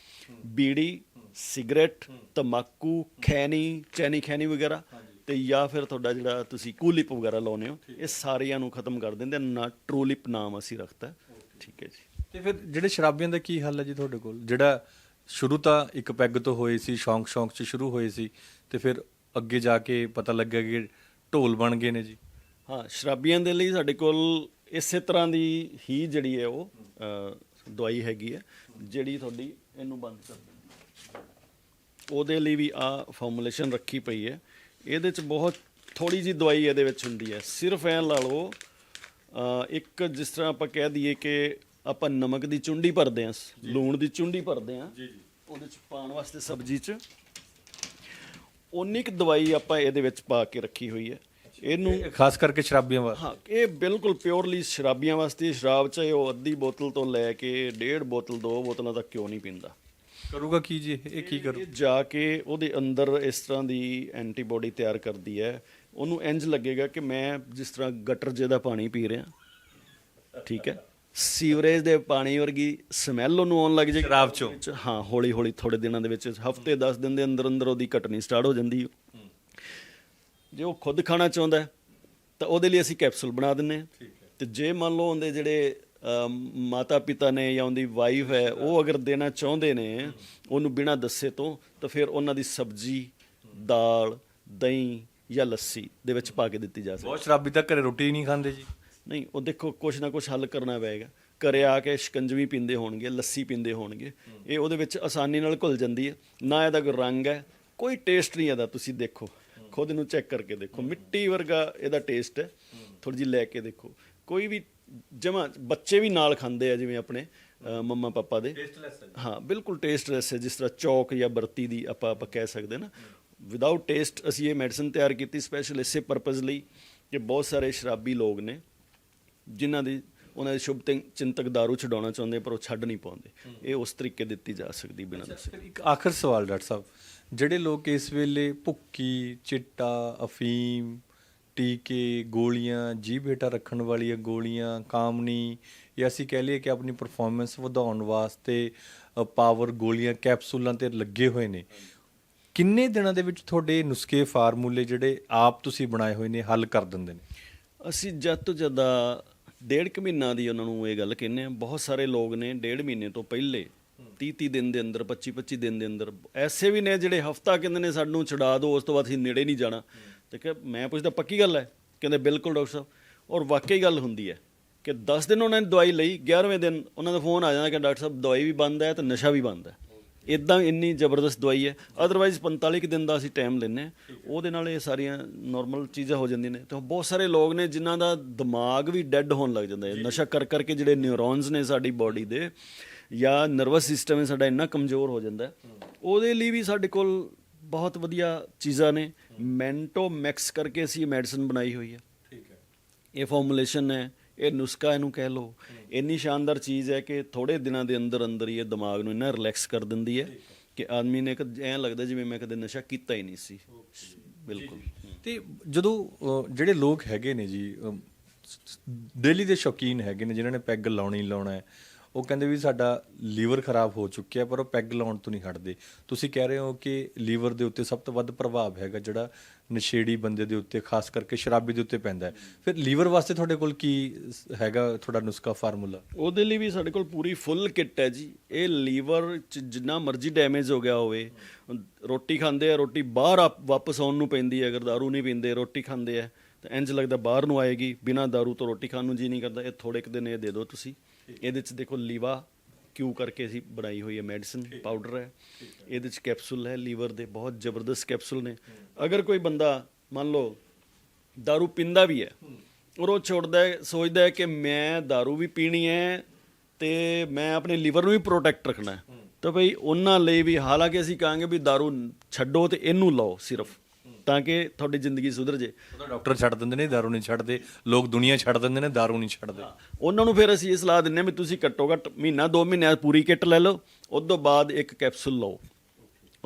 ਬੀੜੀ ਸਿਗਰਟ ਤਮਾਕੂ ਖੈਨੀ ਚੈਨੀ ਖੈਨੀ ਵਗੈਰਾ ਤੇ ਜਾਂ ਫਿਰ ਤੁਹਾਡਾ ਜਿਹੜਾ ਤੁਸੀਂ ਕੂਲਿਪ ਵਗੈਰਾ ਲਾਉਨੇ ਹੋ ਇਹ ਸਾਰਿਆਂ ਨੂੰ ਖਤਮ ਕਰ ਦਿੰਦੇ ਨਾ ਟਰੂਲਿਪ ਨਾਮ ਅਸੀਂ ਰੱਖਤਾ। ਠੀਕ ਹੈ ਜੀ। ਤੇ ਫਿਰ ਜਿਹੜੇ ਸ਼ਰਾਬੀਆਂ ਦਾ ਕੀ ਹੱਲ ਹੈ ਜੀ ਤੁਹਾਡੇ ਕੋਲ? ਜਿਹੜਾ ਸ਼ੁਰੂ ਤਾਂ ਇੱਕ ਪੈਗ ਤੋਂ ਹੋਏ ਸੀ ਸ਼ੌਂਕ ਸ਼ੌਂਕ ਚ ਸ਼ੁਰੂ ਹੋਏ ਸੀ ਤੇ ਫਿਰ ਅੱਗੇ ਜਾ ਕੇ ਪਤਾ ਲੱਗਿਆ ਕਿ ਢੋਲ ਬਣ ਗਏ ਨੇ ਜੀ। ਹਾਂ ਸ਼ਰਾਬੀਆਂ ਦੇ ਲਈ ਸਾਡੇ ਕੋਲ ਇਸੇ ਤਰ੍ਹਾਂ ਦੀ ਹੀ ਜਿਹੜੀ ਹੈ ਉਹ ਦਵਾਈ ਹੈਗੀ ਹੈ ਜਿਹੜੀ ਤੁਹਾਡੀ ਇਹਨੂੰ ਬੰਦ ਕਰ ਦਿੰਦੀ ਉਹਦੇ ਲਈ ਵੀ ਆ ਫਾਰਮੂਲੇਸ਼ਨ ਰੱਖੀ ਪਈ ਹੈ। ਇਹਦੇ ਚ ਬਹੁਤ ਥੋੜੀ ਜੀ ਦਵਾਈ ਇਹਦੇ ਵਿੱਚ ਹੁੰਦੀ ਹੈ। ਸਿਰਫ ਐ ਲਾ ਲਓ ਇੱਕ ਜਿਸ ਤਰ੍ਹਾਂ ਆਪਾਂ ਕਹਿ ਦਈਏ ਕਿ ਆਪਾਂ ਨਮਕ ਦੀ ਚੁੰਡੀ ਭਰਦੇ ਹਾਂ ਲੂਣ ਦੀ ਚੁੰਡੀ ਭਰਦੇ ਹਾਂ ਜੀ ਜੀ। ਉਹਦੇ ਚ ਪਾਉਣ ਵਾਸਤੇ ਸਬਜ਼ੀ ਚ। ਉਨੀ ਕੁ ਦਵਾਈ ਆਪਾਂ ਇਹਦੇ ਵਿੱਚ ਪਾ ਕੇ ਰੱਖੀ ਹੋਈ ਹੈ। ਇਹਨੂੰ ਇਹ ਖਾਸ ਕਰਕੇ ਸ਼ਰਾਬੀਆਂ ਵਾਸਤੇ। ਹਾਂ ਇਹ ਬਿਲਕੁਲ ਪਿਓਰਲੀ ਸ਼ਰਾਬੀਆਂ ਵਾਸਤੇ ਸ਼ਰਾਬ ਚਾਹੇ ਉਹ ਅੱਧੀ ਬੋਤਲ ਤੋਂ ਲੈ ਕੇ ਡੇਢ ਬੋਤਲ ਦੋ ਬੋਤਲਾਂ ਤੱਕ ਕਿਉਂ ਨਹੀਂ ਪੀਂਦਾ। ਕਰੂਗਾ ਕੀ ਜੀ ਇਹ? ਇਹ ਕੀ ਕਰੂ? ਇਹ ਜਾ ਕੇ ਉਹਦੇ ਅੰਦਰ ਇਸ ਤਰ੍ਹਾਂ ਦੀ ਐਂਟੀਬਾਡੀ ਤਿਆਰ ਕਰਦੀ ਹੈ। ਉਹਨੂੰ ਇੰਜ ਲੱਗੇਗਾ ਕਿ ਮੈਂ ਜਿਸ ਤਰ੍ਹਾਂ ਗਟਰ ਜਿਹਦਾ ਪਾਣੀ ਪੀ ਰਿਹਾ ਠੀਕ ਹੈ? ਸੀਵਰੇਜ ਦੇ ਪਾਣੀ ਵਰਗੀ ਸਮੈਲ ਉਹਨੂੰ ਆਉਣ ਲੱਗ ਜਾਏਗੀ ਸ਼ਰਾਬ ਚੋਂ। ਹਾਂ ਹੌਲੀ ਹੌਲੀ ਥੋੜੇ ਦਿਨਾਂ ਦੇ ਵਿੱਚ ਹਫ਼ਤੇ 10 ਦਿਨ ਦੇ ਅੰਦਰ ਅੰਦਰ ਉਹਦੀ ਘਟਣੀ ਸਟਾਰਟ ਹੋ ਜਾਂਦੀ ਹੈ। ਜੇ ਉਹ ਖੁਦ ਖਾਣਾ ਚਾਹੁੰਦਾ ਤਾਂ ਉਹਦੇ ਲਈ ਅਸੀਂ ਕੈਪਸੂਲ ਬਣਾ ਦਿੰਨੇ ਹਾਂ। ਤੇ ਜੇ ਮੰਨ ਲਓ ਉਹਦੇ ਜਿਹੜੇ ਮਾਤਾ ਪਿਤਾ ਨੇ ਜਾਂ ਉਹਦੀ ਵਾਈਫ ਹੈ ਉਹ ਅਗਰ ਦੇਣਾ ਚਾਹੁੰਦੇ ਨੇ ਉਹਨੂੰ ਬਿਨਾਂ ਦੱਸੇ ਤੋਂ ਤਾਂ ਫਿਰ ਉਹਨਾਂ ਦੀ ਸਬਜ਼ੀ ਦਾਲ ਦਹੀਂ ਜਾਂ ਲੱਸੀ ਦੇ ਵਿੱਚ ਪਾ ਕੇ ਦਿੱਤੀ ਜਾ ਸਕਦੀ ਬਹੁਤ ਸ਼ਰਾਬੀ ਤਾਂ ਘਰੇ ਰੋਟੀ ਨਹੀਂ ਖਾਂਦੇ ਜੀ। ਨਹੀਂ ਉਹ ਦੇਖੋ ਕੁਛ ਨਾ ਕੁਛ ਹੱਲ ਕਰਨਾ ਪਏਗਾ। ਘਰੇ ਆ ਕੇ ਸ਼ਿਕੰਜਵੀ ਪੀਂਦੇ ਹੋਣਗੇ ਲੱਸੀ ਪੀਂਦੇ ਹੋਣਗੇ। ਇਹ ਉਹਦੇ ਵਿੱਚ ਆਸਾਨੀ ਨਾਲ ਘੁਲ ਜਾਂਦੀ ਹੈ। ਨਾ ਇਹਦਾ ਕੋਈ ਰੰਗ ਹੈ ਕੋਈ ਟੇਸਟ ਨਹੀਂ ਇਹਦਾ ਤੁਸੀਂ ਦੇਖੋ। ਖੁਦ ਇਹਨੂੰ ਚੈੱਕ ਕਰਕੇ ਦੇਖੋ। ਮਿੱਟੀ ਵਰਗਾ ਇਹਦਾ ਟੇਸਟ ਹੈ। ਥੋੜੀ ਜਿਹੀ ਲੈ ਕੇ ਦੇਖੋ। ਕੋਈ ਵੀ ਜਮਾ ਬੱਚੇ ਵੀ ਨਾਲ ਖਾਂਦੇ ਆ ਜਿਵੇਂ ਆਪਣੇ ਮੰਮਾ ਪਾਪਾ ਦੇ। ਹਾਂ ਬਿਲਕੁਲ ਟੇਸਟਲੈਸ ਹੈ ਜਿਸ ਤਰ੍ਹਾਂ ਚੌਕ ਜਾਂ ਬਰਤੀ ਦੀ ਆਪਾਂ ਆਪਾਂ ਕਹਿ ਸਕਦੇ ਨਾ। ਵਿਦਆਊਟ ਟੇਸਟ ਅਸੀਂ ਇਹ ਮੈਡੀਸਨ ਤਿਆਰ ਕੀਤੀ ਸਪੈਸ਼ਲ ਇਸੇ ਪਰਪਸ ਲਈ ਕਿ ਬਹੁਤ ਸਾਰੇ ਸ਼ਰਾਬੀ ਲੋਕ ਨੇ ਜਿਨ੍ਹਾਂ ਦੀ ਉਹਨਾਂ ਦੇ ਸ਼ੁਭ ਤਿੰ- ਚਿੰਤਕ दारू ਛਡਾਉਣਾ ਚਾਹੁੰਦੇ ਪਰ ਉਹ ਛੱਡ ਨਹੀਂ ਪਾਉਂਦੇ। ਇਹ ਉਸ ਤਰੀਕੇ ਦਿੱਤੀ ਜਾ ਸਕਦੀ ਬਿਨਾਂ ਦੱਸੇ। ਇੱਕ ਆਖਰ ਸਵਾਲ ਡਾਕਟਰ ਸਾਹਿਬ। ਜਿਹੜੇ ਲੋਕ ਇਸ ਵੇਲੇ ਭੁੱਕੀ ਚਿੱਟਾ ਅਫੀਮ ਟੀਕੇ ਗੋਲੀਆਂ ਜੀਭ ਹੇਠਾਂ ਰੱਖਣ ਵਾਲੀਆਂ ਗੋਲੀਆਂ ਕਾਮਨੀ ਜਾਂ ਅਸੀਂ ਕਹਿ ਲਈਏ ਕਿ ਆਪਣੀ ਪਰਫਾਰਮੈਂਸ ਵਧਾਉਣ ਵਾਸਤੇ ਪਾਵਰ ਗੋਲੀਆਂ ਕੈਪਸੂਲਾਂ ਤੇ ਲੱਗੇ ਹੋਏ ਨੇ ਕਿੰਨੇ ਦਿਨਾਂ ਦੇ ਵਿੱਚ ਤੁਹਾਡੇ ਨੁਸਖੇ ਫਾਰਮੂਲੇ ਜਿਹੜੇ ਆਪ ਤੁਸੀਂ ਬਣਾਏ ਹੋਏ ਨੇ ਹੱਲ ਕਰ ਦਿੰਦੇ ਨੇ? ਅਸੀਂ ਜਦ ਤੋਂ ਜਦਾ ਡੇਢ ਕੁ ਮਹੀਨਾ ਦੀ ਉਹਨਾਂ ਨੂੰ ਇਹ ਗੱਲ ਕਹਿੰਦੇ ਆ, ਬਹੁਤ ਸਾਰੇ ਲੋਕ ਨੇ ਡੇਢ ਮਹੀਨੇ ਤੋਂ ਪਹਿਲੇ 30 30 ਦਿਨ ਦੇ ਅੰਦਰ 25 25 ਦਿਨ ਦੇ ਅੰਦਰ, ਐਸੇ ਵੀ ਨੇ ਜਿਹੜੇ ਹਫਤਾ ਕਹਿੰਦੇ ਨੇ ਸਾਨੂੰ ਛੁਡਾ ਦਿਓ ਉਸ ਤੋਂ ਬਾਅਦ ਅਸੀਂ ਨੇੜੇ ਨਹੀਂ ਜਾਣਾ। ਤੇ ਕਿ ਮੈਂ ਪੁੱਛਦਾ, ਪੱਕੀ ਗੱਲ ਹੈ? ਕਹਿੰਦੇ, ਬਿਲਕੁਲ ਡਾਕਟਰ ਸਾਹਿਬ। ਔਰ ਵਾਕਈ ਗੱਲ ਹੁੰਦੀ ਹੈ ਕਿ 10 ਦਿਨ ਉਹਨਾਂ ਨੇ ਦਵਾਈ ਲਈ 11ਵੇਂ ਦਿਨ ਉਹਨਾਂ ਦਾ ਫੋਨ ਆ ਜਾਂਦਾ ਕਿ ਡਾਕਟਰ ਸਾਹਿਬ, ਦਵਾਈ ਵੀ ਬੰਦ ਹੈ ਤੇ ਨਸ਼ਾ ਵੀ ਬੰਦ ਹੈ। ਇਦਾਂ ਇੰਨੀ ਜ਼ਬਰਦਸਤ ਦਵਾਈ ਹੈ ਅਦਰਵਾਈਜ਼ 45 ਕੁ ਦਿਨ ਦਾ ਅਸੀਂ ਟਾਈਮ ਲੈਂਦੇ ਹਾਂ। ਉਹਦੇ ਨਾਲ ਇਹ ਸਾਰੀਆਂ ਨਾਰਮਲ ਚੀਜ਼ਾਂ ਹੋ ਜਾਂਦੀਆਂ ਨੇ। ਤੇ ਬਹੁਤ ਸਾਰੇ ਲੋਕ ਨੇ ਜਿਨ੍ਹਾਂ ਦਾ ਦਿਮਾਗ ਵੀ ਡੈੱਡ ਹੋਣ ਲੱਗ ਜਾਂਦਾ ਹੈ। ਨਸ਼ਾ ਕਰ ਕਰਕੇ ਜਿਹੜੇ ਨਿਊਰੋਨਸ ਨੇ ਸਾਡੀ ਬਾਡੀ ਦੇ ਜਾਂ ਨਰਵਸ ਸਿਸਟਮ ਹੈ ਸਾਡਾ ਇੰਨਾ ਕਮਜ਼ੋਰ ਹੋ ਜਾਂਦਾ ਹੈ। ਉਹਦੇ ਲਈ ਵੀ ਸਾਡੇ ਕੋਲ ਬਹੁਤ ਵਧੀਆ ਚੀਜ਼ਾਂ ਨੇ। ਮੈਂਟੋ ਮੈਕਸ ਕਰਕੇ ਅਸੀਂ ਮੈਡੀਸਨ ਬਣਾਈ ਹੋਈ ਹੈ। ਠੀਕ ਹੈ। ਇਹ ਫਾਰਮੂਲੇਸ਼ਨ ਹੈ। ਇਹ ਨੁਸਖਾ ਇਹਨੂੰ ਕਹਿ ਲਓ। ਇੰਨੀ ਸ਼ਾਨਦਾਰ ਚੀਜ਼ ਹੈ ਕਿ ਥੋੜੇ ਦਿਨਾਂ ਦੇ ਅੰਦਰ ਅੰਦਰ ਹੀ ਇਹ ਦਿਮਾਗ ਨੂੰ ਇੰਨਾ ਰਿਲੈਕਸ ਕਰ ਦਿੰਦੀ ਹੈ ਕਿ ਆਦਮੀ ਨੇ ਕਦੇ ਐਂ ਲੱਗਦਾ ਜਿਵੇਂ ਮੈਂ ਕਦੇ ਨਸ਼ਾ ਕੀਤਾ ਹੀ ਨਹੀਂ ਸੀ। ਬਿਲਕੁਲ। ਤੇ ਜਦੋਂ ਜਿਹੜੇ ਲੋਕ ਹੈਗੇ ਨੇ ਜੀ ਡੇਲੀ ਦੇ ਸ਼ੌਕੀਨ ਹੈਗੇ ਨੇ ਜਿਨ੍ਹਾਂ ਨੇ ਪੈਗ ਲਾਉਣੀ ਲਾਉਣਾ ਹੈ, ਉਹ ਕਹਿੰਦੇ ਵੀ ਸਾਡਾ ਲੀਵਰ ਖਰਾਬ ਹੋ ਚੁੱਕਿਆ, ਪਰ ਉਹ ਪੈਗ ਲਾਉਣ ਤੋਂ ਨਹੀਂ ਹਟਦੇ। ਤੁਸੀਂ ਕਹਿ ਰਹੇ ਹੋ ਕਿ ਲੀਵਰ ਦੇ ਉੱਤੇ ਸਭ ਤੋਂ ਵੱਧ ਪ੍ਰਭਾਵ ਹੈਗਾ ਜਿਹੜਾ ਨਸ਼ੇੜੀ ਬੰਦੇ ਦੇ ਉੱਤੇ ਖਾਸ ਕਰਕੇ ਸ਼ਰਾਬੀ ਦੇ ਉੱਤੇ ਪੈਂਦਾ ਹੈ ਫਿਰ ਲੀਵਰ ਵਾਸਤੇ ਤੁਹਾਡੇ ਕੋਲ ਕੀ ਸ- ਹੈਗਾ ਤੁਹਾਡਾ ਨੁਸਖਾ ਫਾਰਮੂਲਾ ਉਹਦੇ ਲਈ ਵੀ ਸਾਡੇ ਕੋਲ ਪੂਰੀ ਫੁੱਲ ਕਿੱਟ ਹੈ ਜੀ ਇਹ ਲੀਵਰ ਚ ਜਿੰਨਾ ਮਰਜ਼ੀ ਡੈਮੇਜ ਹੋ ਗਿਆ ਹੋਵੇ ਰੋਟੀ ਖਾਂਦੇ ਆ ਰੋਟੀ ਬਾਹਰ ਆ- ਵਾਪਸ ਆਉਣ ਨੂੰ ਪੈਂਦੀ ਹੈ ਅਗਰ दारू ਨਹੀਂ ਪੀਂਦੇ ਰੋਟੀ ਖਾਂਦੇ ਆ ਤਾਂ ਇੰਜ ਲੱਗਦਾ ਬਾਹਰ ਨੂੰ ਆਏਗੀ ਬਿਨਾਂ दारू ਤੋਂ ਰੋਟੀ ਖਾਣ ਨੂੰ ਜੀ ਨਹੀਂ ਕਰਦਾ ਇਹ ਥੋੜੇ ਕੁ ਦਿਨ ਇਹ ਦੇ ਦਿਓ ਤੁਸੀਂ ਇਹਦੇ ਚ ਦੇਖੋ ਲੀਵਾ ਕਿਊ ਕਰਕੇ ਅਸੀਂ ਬਣਾਈ ਹੋਈ ਹੈ ਮੈਡੀਸਨ ਪਾਊਡਰ ਹੈ ਇਹਦੇ ਚ ਕੈਪਸੂਲ ਹੈ ਲੀਵਰ ਦੇ ਬਹੁਤ ਜ਼ਬਰਦਸਤ ਕੈਪਸੂਲ ਨੇ ਅਗਰ ਕੋਈ ਬੰਦਾ ਮੰਨ ਲਓ दारू ਪੀਂਦਾ ਵੀ ਹੈ ਔਰ ਉਹ ਛੋੜਦਾ ਹੈ ਸੋਚਦਾ ਹੈ ਕਿ ਮੈਂ दारू ਵੀ ਪੀਣੀ ਹੈ ਤੇ ਮੈਂ ਆਪਣੇ ਲੀਵਰ ਨੂੰ ਵੀ ਪ੍ਰੋਟੈਕਟ ਰੱਖਣਾ ਹੈ ਤਾਂ ਭਈ ਉਹਨਾਂ ਲਈ ਵੀ ਹਾਲਾਂਕਿ ਅਸੀਂ ਕਹਾਂਗੇ ਵੀ दारू ਛੱਡੋ ਤੇ ਇਹਨੂੰ ਲਓ ਸਿਰਫ ਤਾਂ ਕਿ ਤੁਹਾਡੀ ਜ਼ਿੰਦਗੀ ਸੁਧਰ ਜੇ। ਉਹਦਾ ਡਾਕਟਰ ਛੱਡ ਦਿੰਦੇ ਨੇ ਦਾਰੂ ਨਹੀਂ ਛੱਡਦੇ। ਲੋਕ ਦੁਨੀਆ ਛੱਡ ਦਿੰਦੇ ਨੇ ਦਾਰੂ ਨਹੀਂ ਛੱਡਦੇ। ਉਹਨਾਂ ਨੂੰ ਫਿਰ ਅਸੀਂ ਇਹ ਸਲਾਹ ਦਿੰਨੇ ਵੀ ਤੁਸੀਂ ਘੱਟੋ ਘੱਟ ਮਹੀਨਾ ਦੋ ਮਹੀਨਿਆਂ ਪੂਰੀ ਕਿੱਟ ਲੈ ਲਓ। ਉਸ ਤੋਂ ਬਾਅਦ ਇੱਕ ਕੈਪਸੂਲ ਲਓ।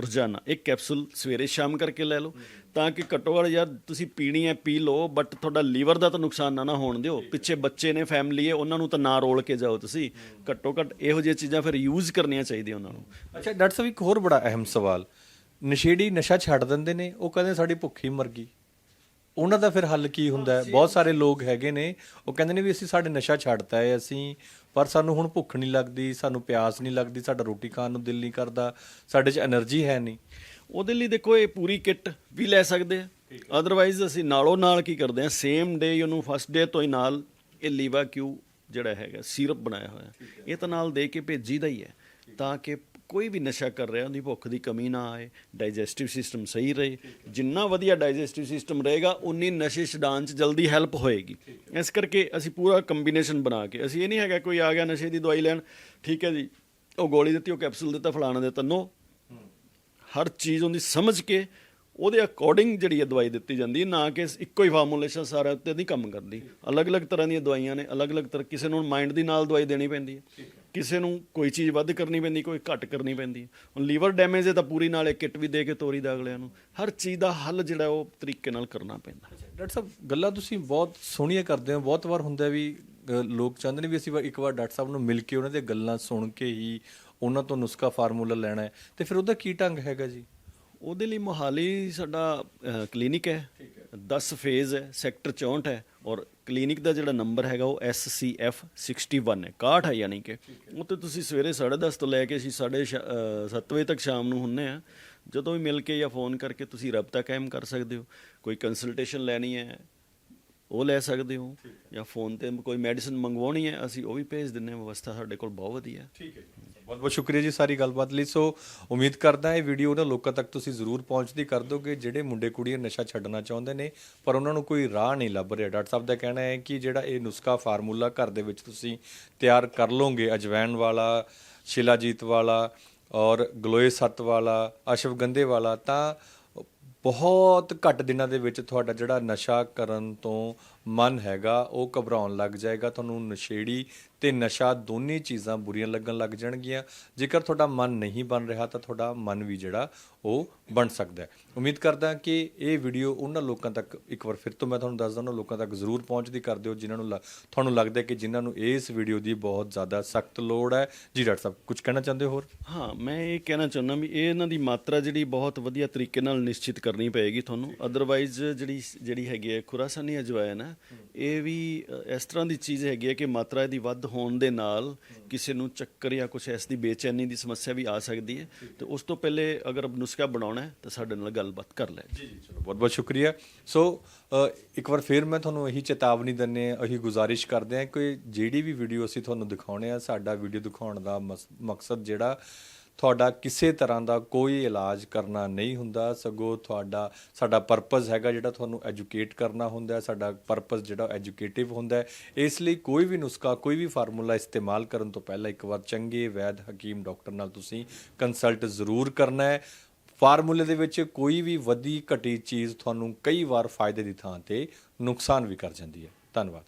ਰੋਜ਼ਾਨਾ ਇੱਕ ਕੈਪਸੂਲ ਸਵੇਰੇ ਸ਼ਾਮ ਕਰਕੇ ਲੈ ਲਓ। ਤਾਂ ਕਿ ਘੱਟੋ ਘੱਟ ਯਾਰ ਤੁਸੀਂ ਪੀਣੀ ਹੈ ਪੀ ਲਓ ਬਟ ਤੁਹਾਡਾ ਲੀਵਰ ਦਾ ਤਾਂ ਨੁਕਸਾਨ ਨਾ ਨਾ ਹੋਣ ਦਿਓ। ਪਿੱਛੇ ਬੱਚੇ ਨੇ ਫੈਮਿਲੀ ਹੈ ਉਹਨਾਂ ਨੂੰ ਤਾਂ ਨਾ ਰੋਲ ਕੇ ਜਾਓ ਤੁਸੀਂ। ਘੱਟੋ ਘੱਟ ਇਹੋ ਜਿਹੀਆਂ ਚੀਜ਼ਾਂ ਫਿਰ ਯੂਜ਼ ਕਰਨੀਆਂ ਚਾਹੀਦੀਆਂ ਉਹਨਾਂ ਨੂੰ। ਅੱਛਾ ਡਾਕਟਰ ਸਾਹਿਬ ਇੱਕ ਹੋਰ ਬੜਾ ਅਹਿਮ ਸਵਾਲ। ਨਸ਼ੇੜੀ ਨਸ਼ਾ ਛੱਡ ਦਿੰਦੇ ਨੇ ਉਹ ਕਹਿੰਦੇ ਸਾਡੀ ਭੁੱਖੀ ਮਰ ਗਈ। ਉਹਨਾਂ ਦਾ ਫਿਰ ਹੱਲ ਕੀ ਹੁੰਦਾ ਬਹੁਤ ਸਾਰੇ ਲੋਕ ਹੈਗੇ ਨੇ ਉਹ ਕਹਿੰਦੇ ਨੇ ਵੀ ਅਸੀਂ ਸਾਡੇ ਨਸ਼ਾ ਛੱਡਤਾ ਹੈ ਅਸੀਂ ਪਰ ਸਾਨੂੰ ਹੁਣ ਭੁੱਖ ਨਹੀਂ ਲੱਗਦੀ ਸਾਨੂੰ ਪਿਆਸ ਨਹੀਂ ਲੱਗਦੀ ਸਾਡਾ ਰੋਟੀ ਖਾਣ ਨੂੰ ਦਿਲ ਨਹੀਂ ਕਰਦਾ ਸਾਡੇ 'ਚ એનર્ਜੀ ਹੈ ਨਹੀਂ। ਉਹਦੇ ਲਈ ਦੇਖੋ ਇਹ ਪੂਰੀ ਕਿੱਟ ਵੀ ਲੈ ਸਕਦੇ ਆ। ਅਦਰਵਾਈਜ਼ ਅਸੀਂ ਨਾਲੋਂ ਨਾਲ ਕੀ ਕਰਦੇ ਆ? ਸੇਮ ਡੇ ਉਹਨੂੰ ਫਸਟ ਡੇ ਤੋਂ ਹੀ ਨਾਲ ਇਹ ਲੀਵਾ ਕਿਊ ਜਿਹੜਾ ਹੈਗਾ ਸਿਰਪ ਬਣਾਇਆ ਹੋਇਆ। ਇਹ ਤਾਂ ਨਾਲ ਦੇ ਕੇ ਭੇਜੀ ਦਾ ਹੀ ਹੈ ਤਾਂ ਕਿ ਕੋਈ ਵੀ ਨਸ਼ਾ ਕਰ ਰਿਹਾ, ਉਹਦੀ ਭੁੱਖ ਦੀ ਕਮੀ ਨਾ ਆਏ ਡਾਈਜੈਸਟਿਵ ਸਿਸਟਮ ਸਹੀ ਰਹੇ, ਜਿੰਨਾ ਵਧੀਆ ਡਾਈਜੈਸਟਿਵ ਸਿਸਟਮ ਰਹੇਗਾ, ਉਨੀ ਨਸ਼ੇ ਛਡਾਉਣ 'ਚ ਜਲਦੀ ਹੈਲਪ ਹੋਏਗੀ। ਇਸ ਕਰਕੇ ਅਸੀਂ ਪੂਰਾ ਕੰਬੀਨੇਸ਼ਨ ਬਣਾ ਕੇ, ਅਸੀਂ ਇਹ ਨਹੀਂ ਹੈਗਾ ਕੋਈ ਆ ਗਿਆ ਨਸ਼ੇ ਦੀ ਦਵਾਈ ਲੈਣ, ਠੀਕ ਹੈ ਜੀ, ਉਹ ਗੋਲੀ ਦਿੱਤੀ, ਉਹ ਕੈਪਸੂਲ ਦਿੱਤਾ, ਫਲਾਣਾ ਦਿੱਤਾ ਨੋ ਹਰ ਚੀਜ਼ ਉਹਦੀ ਸਮਝ ਕੇ, ਉਹਦੇ ਅਕੋਰਡਿੰਗ ਜਿਹੜੀ ਹੈ ਦਵਾਈ ਦਿੱਤੀ ਜਾਂਦੀ ਹੈ, ਨਾ ਕਿ ਇੱਕੋ ਹੀ ਫਾਰਮੂਲੇਸ਼ਨ ਸਾਰਾ ਉੱਤੇ ਨਹੀਂ ਕੰਮ ਕਰਦੀ। ਅਲੱਗ-ਅਲੱਗ ਤਰ੍ਹਾਂ ਦੀਆਂ ਦਵਾਈਆਂ ਨੇ, ਅਲੱਗ-ਅਲੱਗ ਤਰ੍ਹਾਂ, ਕਿਸੇ ਨੂੰ ਮਾਈਂਡ ਦੀ ਨਾਲ ਦਵਾਈ ਦੇਣੀ ਪੈਂਦੀ ਹੈ। ਕਿਸੇ ਨੂੰ ਕੋਈ ਚੀਜ਼ ਵੱਧ ਕਰਨੀ ਪੈਂਦੀ, ਕੋਈ ਘੱਟ ਕਰਨੀ ਪੈਂਦੀ। ਹੁਣ ਲੀਵਰ ਡੈਮੇਜ ਹੈ ਤਾਂ ਪੂਰੀ ਨਾਲ ਇੱਕ ਕਿੱਟ ਵੀ ਦੇ ਕੇ ਤੋਰੀ ਦਾ ਅਗਲਿਆਂ ਨੂੰ। ਹਰ ਚੀਜ਼ ਦਾ ਹੱਲ ਜਿਹੜਾ ਉਹ ਤਰੀਕੇ ਨਾਲ ਕਰਨਾ ਪੈਂਦਾ। ਡਾਕਟਰ ਸਾਹਿਬ, ਗੱਲਾਂ ਤੁਸੀਂ ਬਹੁਤ ਸੋਹਣੀਆਂ ਕਰਦੇ ਹੋ। ਬਹੁਤ ਵਾਰ ਹੁੰਦਾ ਵੀ ਲੋਕ ਚਾਹੁੰਦੇ ਨੇ ਵੀ ਅਸੀਂ ਇੱਕ ਵਾਰ ਡਾਕਟਰ ਸਾਹਿਬ ਨੂੰ ਮਿਲ ਕੇ ਉਹਨਾਂ ਦੀਆਂ ਗੱਲਾਂ ਸੁਣ ਕੇ ਹੀ ਉਹਨਾਂ ਤੋਂ ਨੁਸਖਾ ਫਾਰਮੂਲਾ ਲੈਣਾ ਹੈ। ਤੇ ਫਿਰ ਉਹਦਾ ਕੀ ਢੰਗ ਹੈਗਾ ਜੀ? ਉਹਦੇ ਲਈ ਮੋਹਾਲੀ ਸਾਡਾ ਕਲੀਨਿਕ ਹੈ। 10 ਫੇਜ਼ ਹੈ ਸੈਕਟਰ 64 ਹੈ ਔਰ ਕਲੀਨਿਕ ਦਾ ਜਿਹੜਾ ਨੰਬਰ ਹੈਗਾ ਉਹ SCF 61 ਹੈ 61 ਹੈ ਯਾਨੀ ਕਿ। ਉੱਤੇ ਤੁਸੀਂ ਸਵੇਰੇ 10:30 ਤੋਂ ਲੈ ਕੇ ਅਸੀਂ 7:30 ਵਜੇ ਤੱਕ ਸ਼ਾਮ ਨੂੰ ਹੁੰਨੇ ਆ ਜਦੋਂ ਵੀ ਮਿਲ ਕੇ ਜਾਂ ਫੋਨ ਕਰਕੇ ਤੁਸੀਂ ਰابطਾ ਕਾਇਮ ਕਰ ਸਕਦੇ ਹੋ। ਕੋਈ ਕੰਸਲਟੇਸ਼ਨ ਲੈਣੀ ਹੈ ਉਹ ਲੈ ਸਕਦੇ ਹੋ। ਜਾਂ ਫੋਨ ਤੇ ਕੋਈ ਮੈਡੀਸਨ ਮੰਗਵਾਉਣੀ ਹੈ ਅਸੀਂ ਉਹ ਵੀ ਭੇਜ ਦਿੰਨੇ ਹਾਂ। ਵਿਵਸਥਾ ਸਾਡੇ ਕੋਲ ਬਹੁਤ ਵਧੀਆ ਠੀਕ ਹੈ ਬਹੁਤ ਬਹੁਤ ਸ਼ੁਕਰੀਆ ਜੀ ਸਾਰੀ ਗੱਲਬਾਤ ਲਈ। ਸੋ ਉਮੀਦ ਕਰਦਾ ਇਹ ਵੀਡੀਓ ਉਹਨਾਂ ਲੋਕਾਂ ਤੱਕ ਤੁਸੀਂ ਜ਼ਰੂਰ ਪਹੁੰਚਦੀ ਕਰ ਦੋਗੇ, ਜਿਹੜੇ ਮੁੰਡੇ ਕੁੜੀਆਂ ਨਸ਼ਾ ਛੱਡਣਾ ਚਾਹੁੰਦੇ ਨੇ, ਪਰ ਉਹਨਾਂ ਨੂੰ ਕੋਈ ਰਾਹ ਨਹੀਂ ਲੱਭ ਰਿਹਾ। ਡਾਕਟਰ ਸਾਹਿਬ ਦਾ ਕਹਿਣਾ ਹੈ ਕਿ ਜਿਹੜਾ ਇਹ ਨੁਸਖਾ ਫਾਰਮੂਲਾ ਘਰ ਦੇ ਵਿੱਚ ਤੁਸੀਂ ਤਿਆਰ ਕਰ ਲਓਗੇ ਅਜਵੈਨ ਵਾਲਾ, ਸ਼ਿਲਾਜੀਤ ਵਾਲਾ ਔਰ ਗਲੋਏ ਸੱਤ ਵਾਲਾ ਅਸ਼ਵਗੰਧੇ ਵਾਲਾ, ਤਾਂ ਬਹੁਤ ਘੱਟ ਦਿਨਾਂ ਦੇ ਵਿੱਚ ਤੁਹਾਡਾ ਜਿਹੜਾ ਨਸ਼ਾ ਕਰਨ ਤੋਂ ਮਨ ਹੈਗਾ, ਉਹ ਘਬਰਾਉਣ ਲੱਗ ਜਾਏਗਾ, ਤੁਹਾਨੂੰ ਨਸ਼ੇੜੀ ਤੇ ਨਸ਼ਾ ਦੋਨੇ ਚੀਜ਼ਾਂ ਬੁਰੀਆਂ ਲੱਗਣ ਲੱਗ ਜਾਣਗੀਆਂ। ਜੇਕਰ ਤੁਹਾਡਾ ਮਨ ਨਹੀਂ ਬਣ ਰਿਹਾ, ਤਾਂ ਤੁਹਾਡਾ ਮਨ ਵੀ ਜਿਹੜਾ, ਉਹ ਬਣ ਸਕਦਾ ਹੈ। ਉਮੀਦ ਕਰਦਾ ਕਿ ਇਹ ਵੀਡੀਓ ਉਹਨਾਂ ਲੋਕਾਂ ਤੱਕ, ਇੱਕ ਵਾਰ ਫਿਰ ਤੋਂ ਮੈਂ ਤੁਹਾਨੂੰ ਦੱਸਦਾ ਉਹਨਾਂ ਲੋਕਾਂ ਤੱਕ ਜ਼ਰੂਰ ਪਹੁੰਚਦੀ ਕਰ ਦਿਓ, ਜਿਨ੍ਹਾਂ ਨੂੰ ਲ- ਤੁਹਾਨੂੰ ਲੱਗਦਾ ਕਿ ਜਿਨ੍ਹਾਂ ਨੂੰ ਇਸ ਵੀਡੀਓ ਦੀ ਬਹੁਤ ਜ਼ਿਆਦਾ ਸਖਤ ਲੋੜ ਹੈ। ਜੀ, ਡਾਕਟਰ ਸਾਹਿਬ ਕੁਝ ਕਹਿਣਾ ਚਾਹੁੰਦੇ ਹੋਰ? ਹਾਂ, ਮੈਂ ਇਹ ਕਹਿਣਾ ਚਾਹੁੰਦਾ ਵੀ ਇਹ ਇਹਨਾਂ ਦੀ ਮਾਤਰਾ ਜਿਹੜੀ ਬਹੁਤ ਵਧੀਆ ਤਰੀਕੇ ਨਾਲ ਨਿਸ਼ਚਿਤ ਕਰਨੀ ਪਏਗੀ ਤੁਹਾਨੂੰ। ਅਦਰਵਾਈਜ਼ ਜਿਹੜੀ ਜਿਹੜੀ ਹੈਗੀ ਹੈ, ਖੁਰਾਸਾਨੀ ਅਜਵਾਇਨ ਹੈ ਇਹ ਵੀ ਇਸ ਤਰ੍ਹਾਂ ਦੀ ਚੀਜ਼ ਹੈਗੀ ਹੈ ਕਿ ਮਾਤਰਾ ਇਹਦੀ ਵੱਧ ਹੋਣ ਦੇ ਨਾਲ ਕਿਸੇ ਨੂੰ ਚੱਕਰ ਜਾਂ ਕੁਝ ਇਸ ਦੀ ਬੇਚੈਨੀ ਦੀ ਸਮੱਸਿਆ ਵੀ ਆ ਸਕਦੀ ਹੈ। ਤੇ ਉਸ ਤੋਂ ਪਹਿਲੇ ਅਗਰ ਨੁਸਖਾ ਬਣਾਉਣਾ ਹੈ ਤਾਂ ਸਾਡੇ ਨਾਲ ਗੱਲਬਾਤ ਕਰ ਲੈ। ਜੀ ਜੀ ਚਲੋ ਬਹੁਤ ਬਹੁਤ ਸ਼ੁਕਰੀਆ। ਸੋ ਇੱਕ ਵਾਰ ਫਿਰ ਮੈਂ ਤੁਹਾਨੂੰ ਇਹੀ ਚੇਤਾਵਨੀ ਦਿੰਨੇ ਆ ਇਹੀ ਗੁਜ਼ਾਰਿਸ਼ ਕਰਦੇ ਆ ਕਿ ਜਿਹੜੀ ਵੀ ਵੀਡੀਓ ਅਸੀਂ ਤੁਹਾਨੂੰ ਦਿਖਾਉਣੇ ਆ ਸਾਡਾ ਵੀਡੀਓ ਦਿਖਾਉਣ ਦਾ ਮਕਸਦ ਜਿਹੜਾ ਤੁਹਾਡਾ ਕਿਸੇ ਤਰ੍ਹਾਂ ਦਾ ਕੋਈ ਇਲਾਜ ਕਰਨਾ ਨਹੀਂ ਹੁੰਦਾ। ਸਗੋਂ ਤੁਹਾਡਾ, ਸਾਡਾ ਪਰਪਸ ਹੈਗਾ ਜਿਹੜਾ ਤੁਹਾਨੂੰ ਐਜੂਕੇਟ ਕਰਨਾ ਹੁੰਦਾ। ਸਾਡਾ ਪਰਪਸ ਜਿਹੜਾ ਐਜੂਕੇਟਿਵ ਹੁੰਦਾ। ਇਸ ਲਈ ਕੋਈ ਵੀ ਨੁਸਖਾ, ਕੋਈ ਵੀ ਫਾਰਮੂਲਾ ਇਸਤੇਮਾਲ ਕਰਨ ਤੋਂ ਪਹਿਲਾਂ ਇੱਕ ਵਾਰ ਚੰਗੇ ਵੈਦ ਹਕੀਮ ਡਾਕਟਰ ਨਾਲ ਤੁਸੀਂ ਕੰਸਲਟ ਜ਼ਰੂਰ ਕਰਨਾ ਹੈ। ਫਾਰਮੂਲੇ ਦੇ ਵਿੱਚ ਕੋਈ ਵੀ ਵਧੀ ਘਟੀ ਚੀਜ਼ ਤੁਹਾਨੂੰ ਕਈ ਵਾਰ ਫਾਇਦੇ ਦੀ ਥਾਂ ਤੇ ਨੁਕਸਾਨ ਵੀ ਕਰ ਜਾਂਦੀ ਹੈ। ਧੰਨਵਾਦ।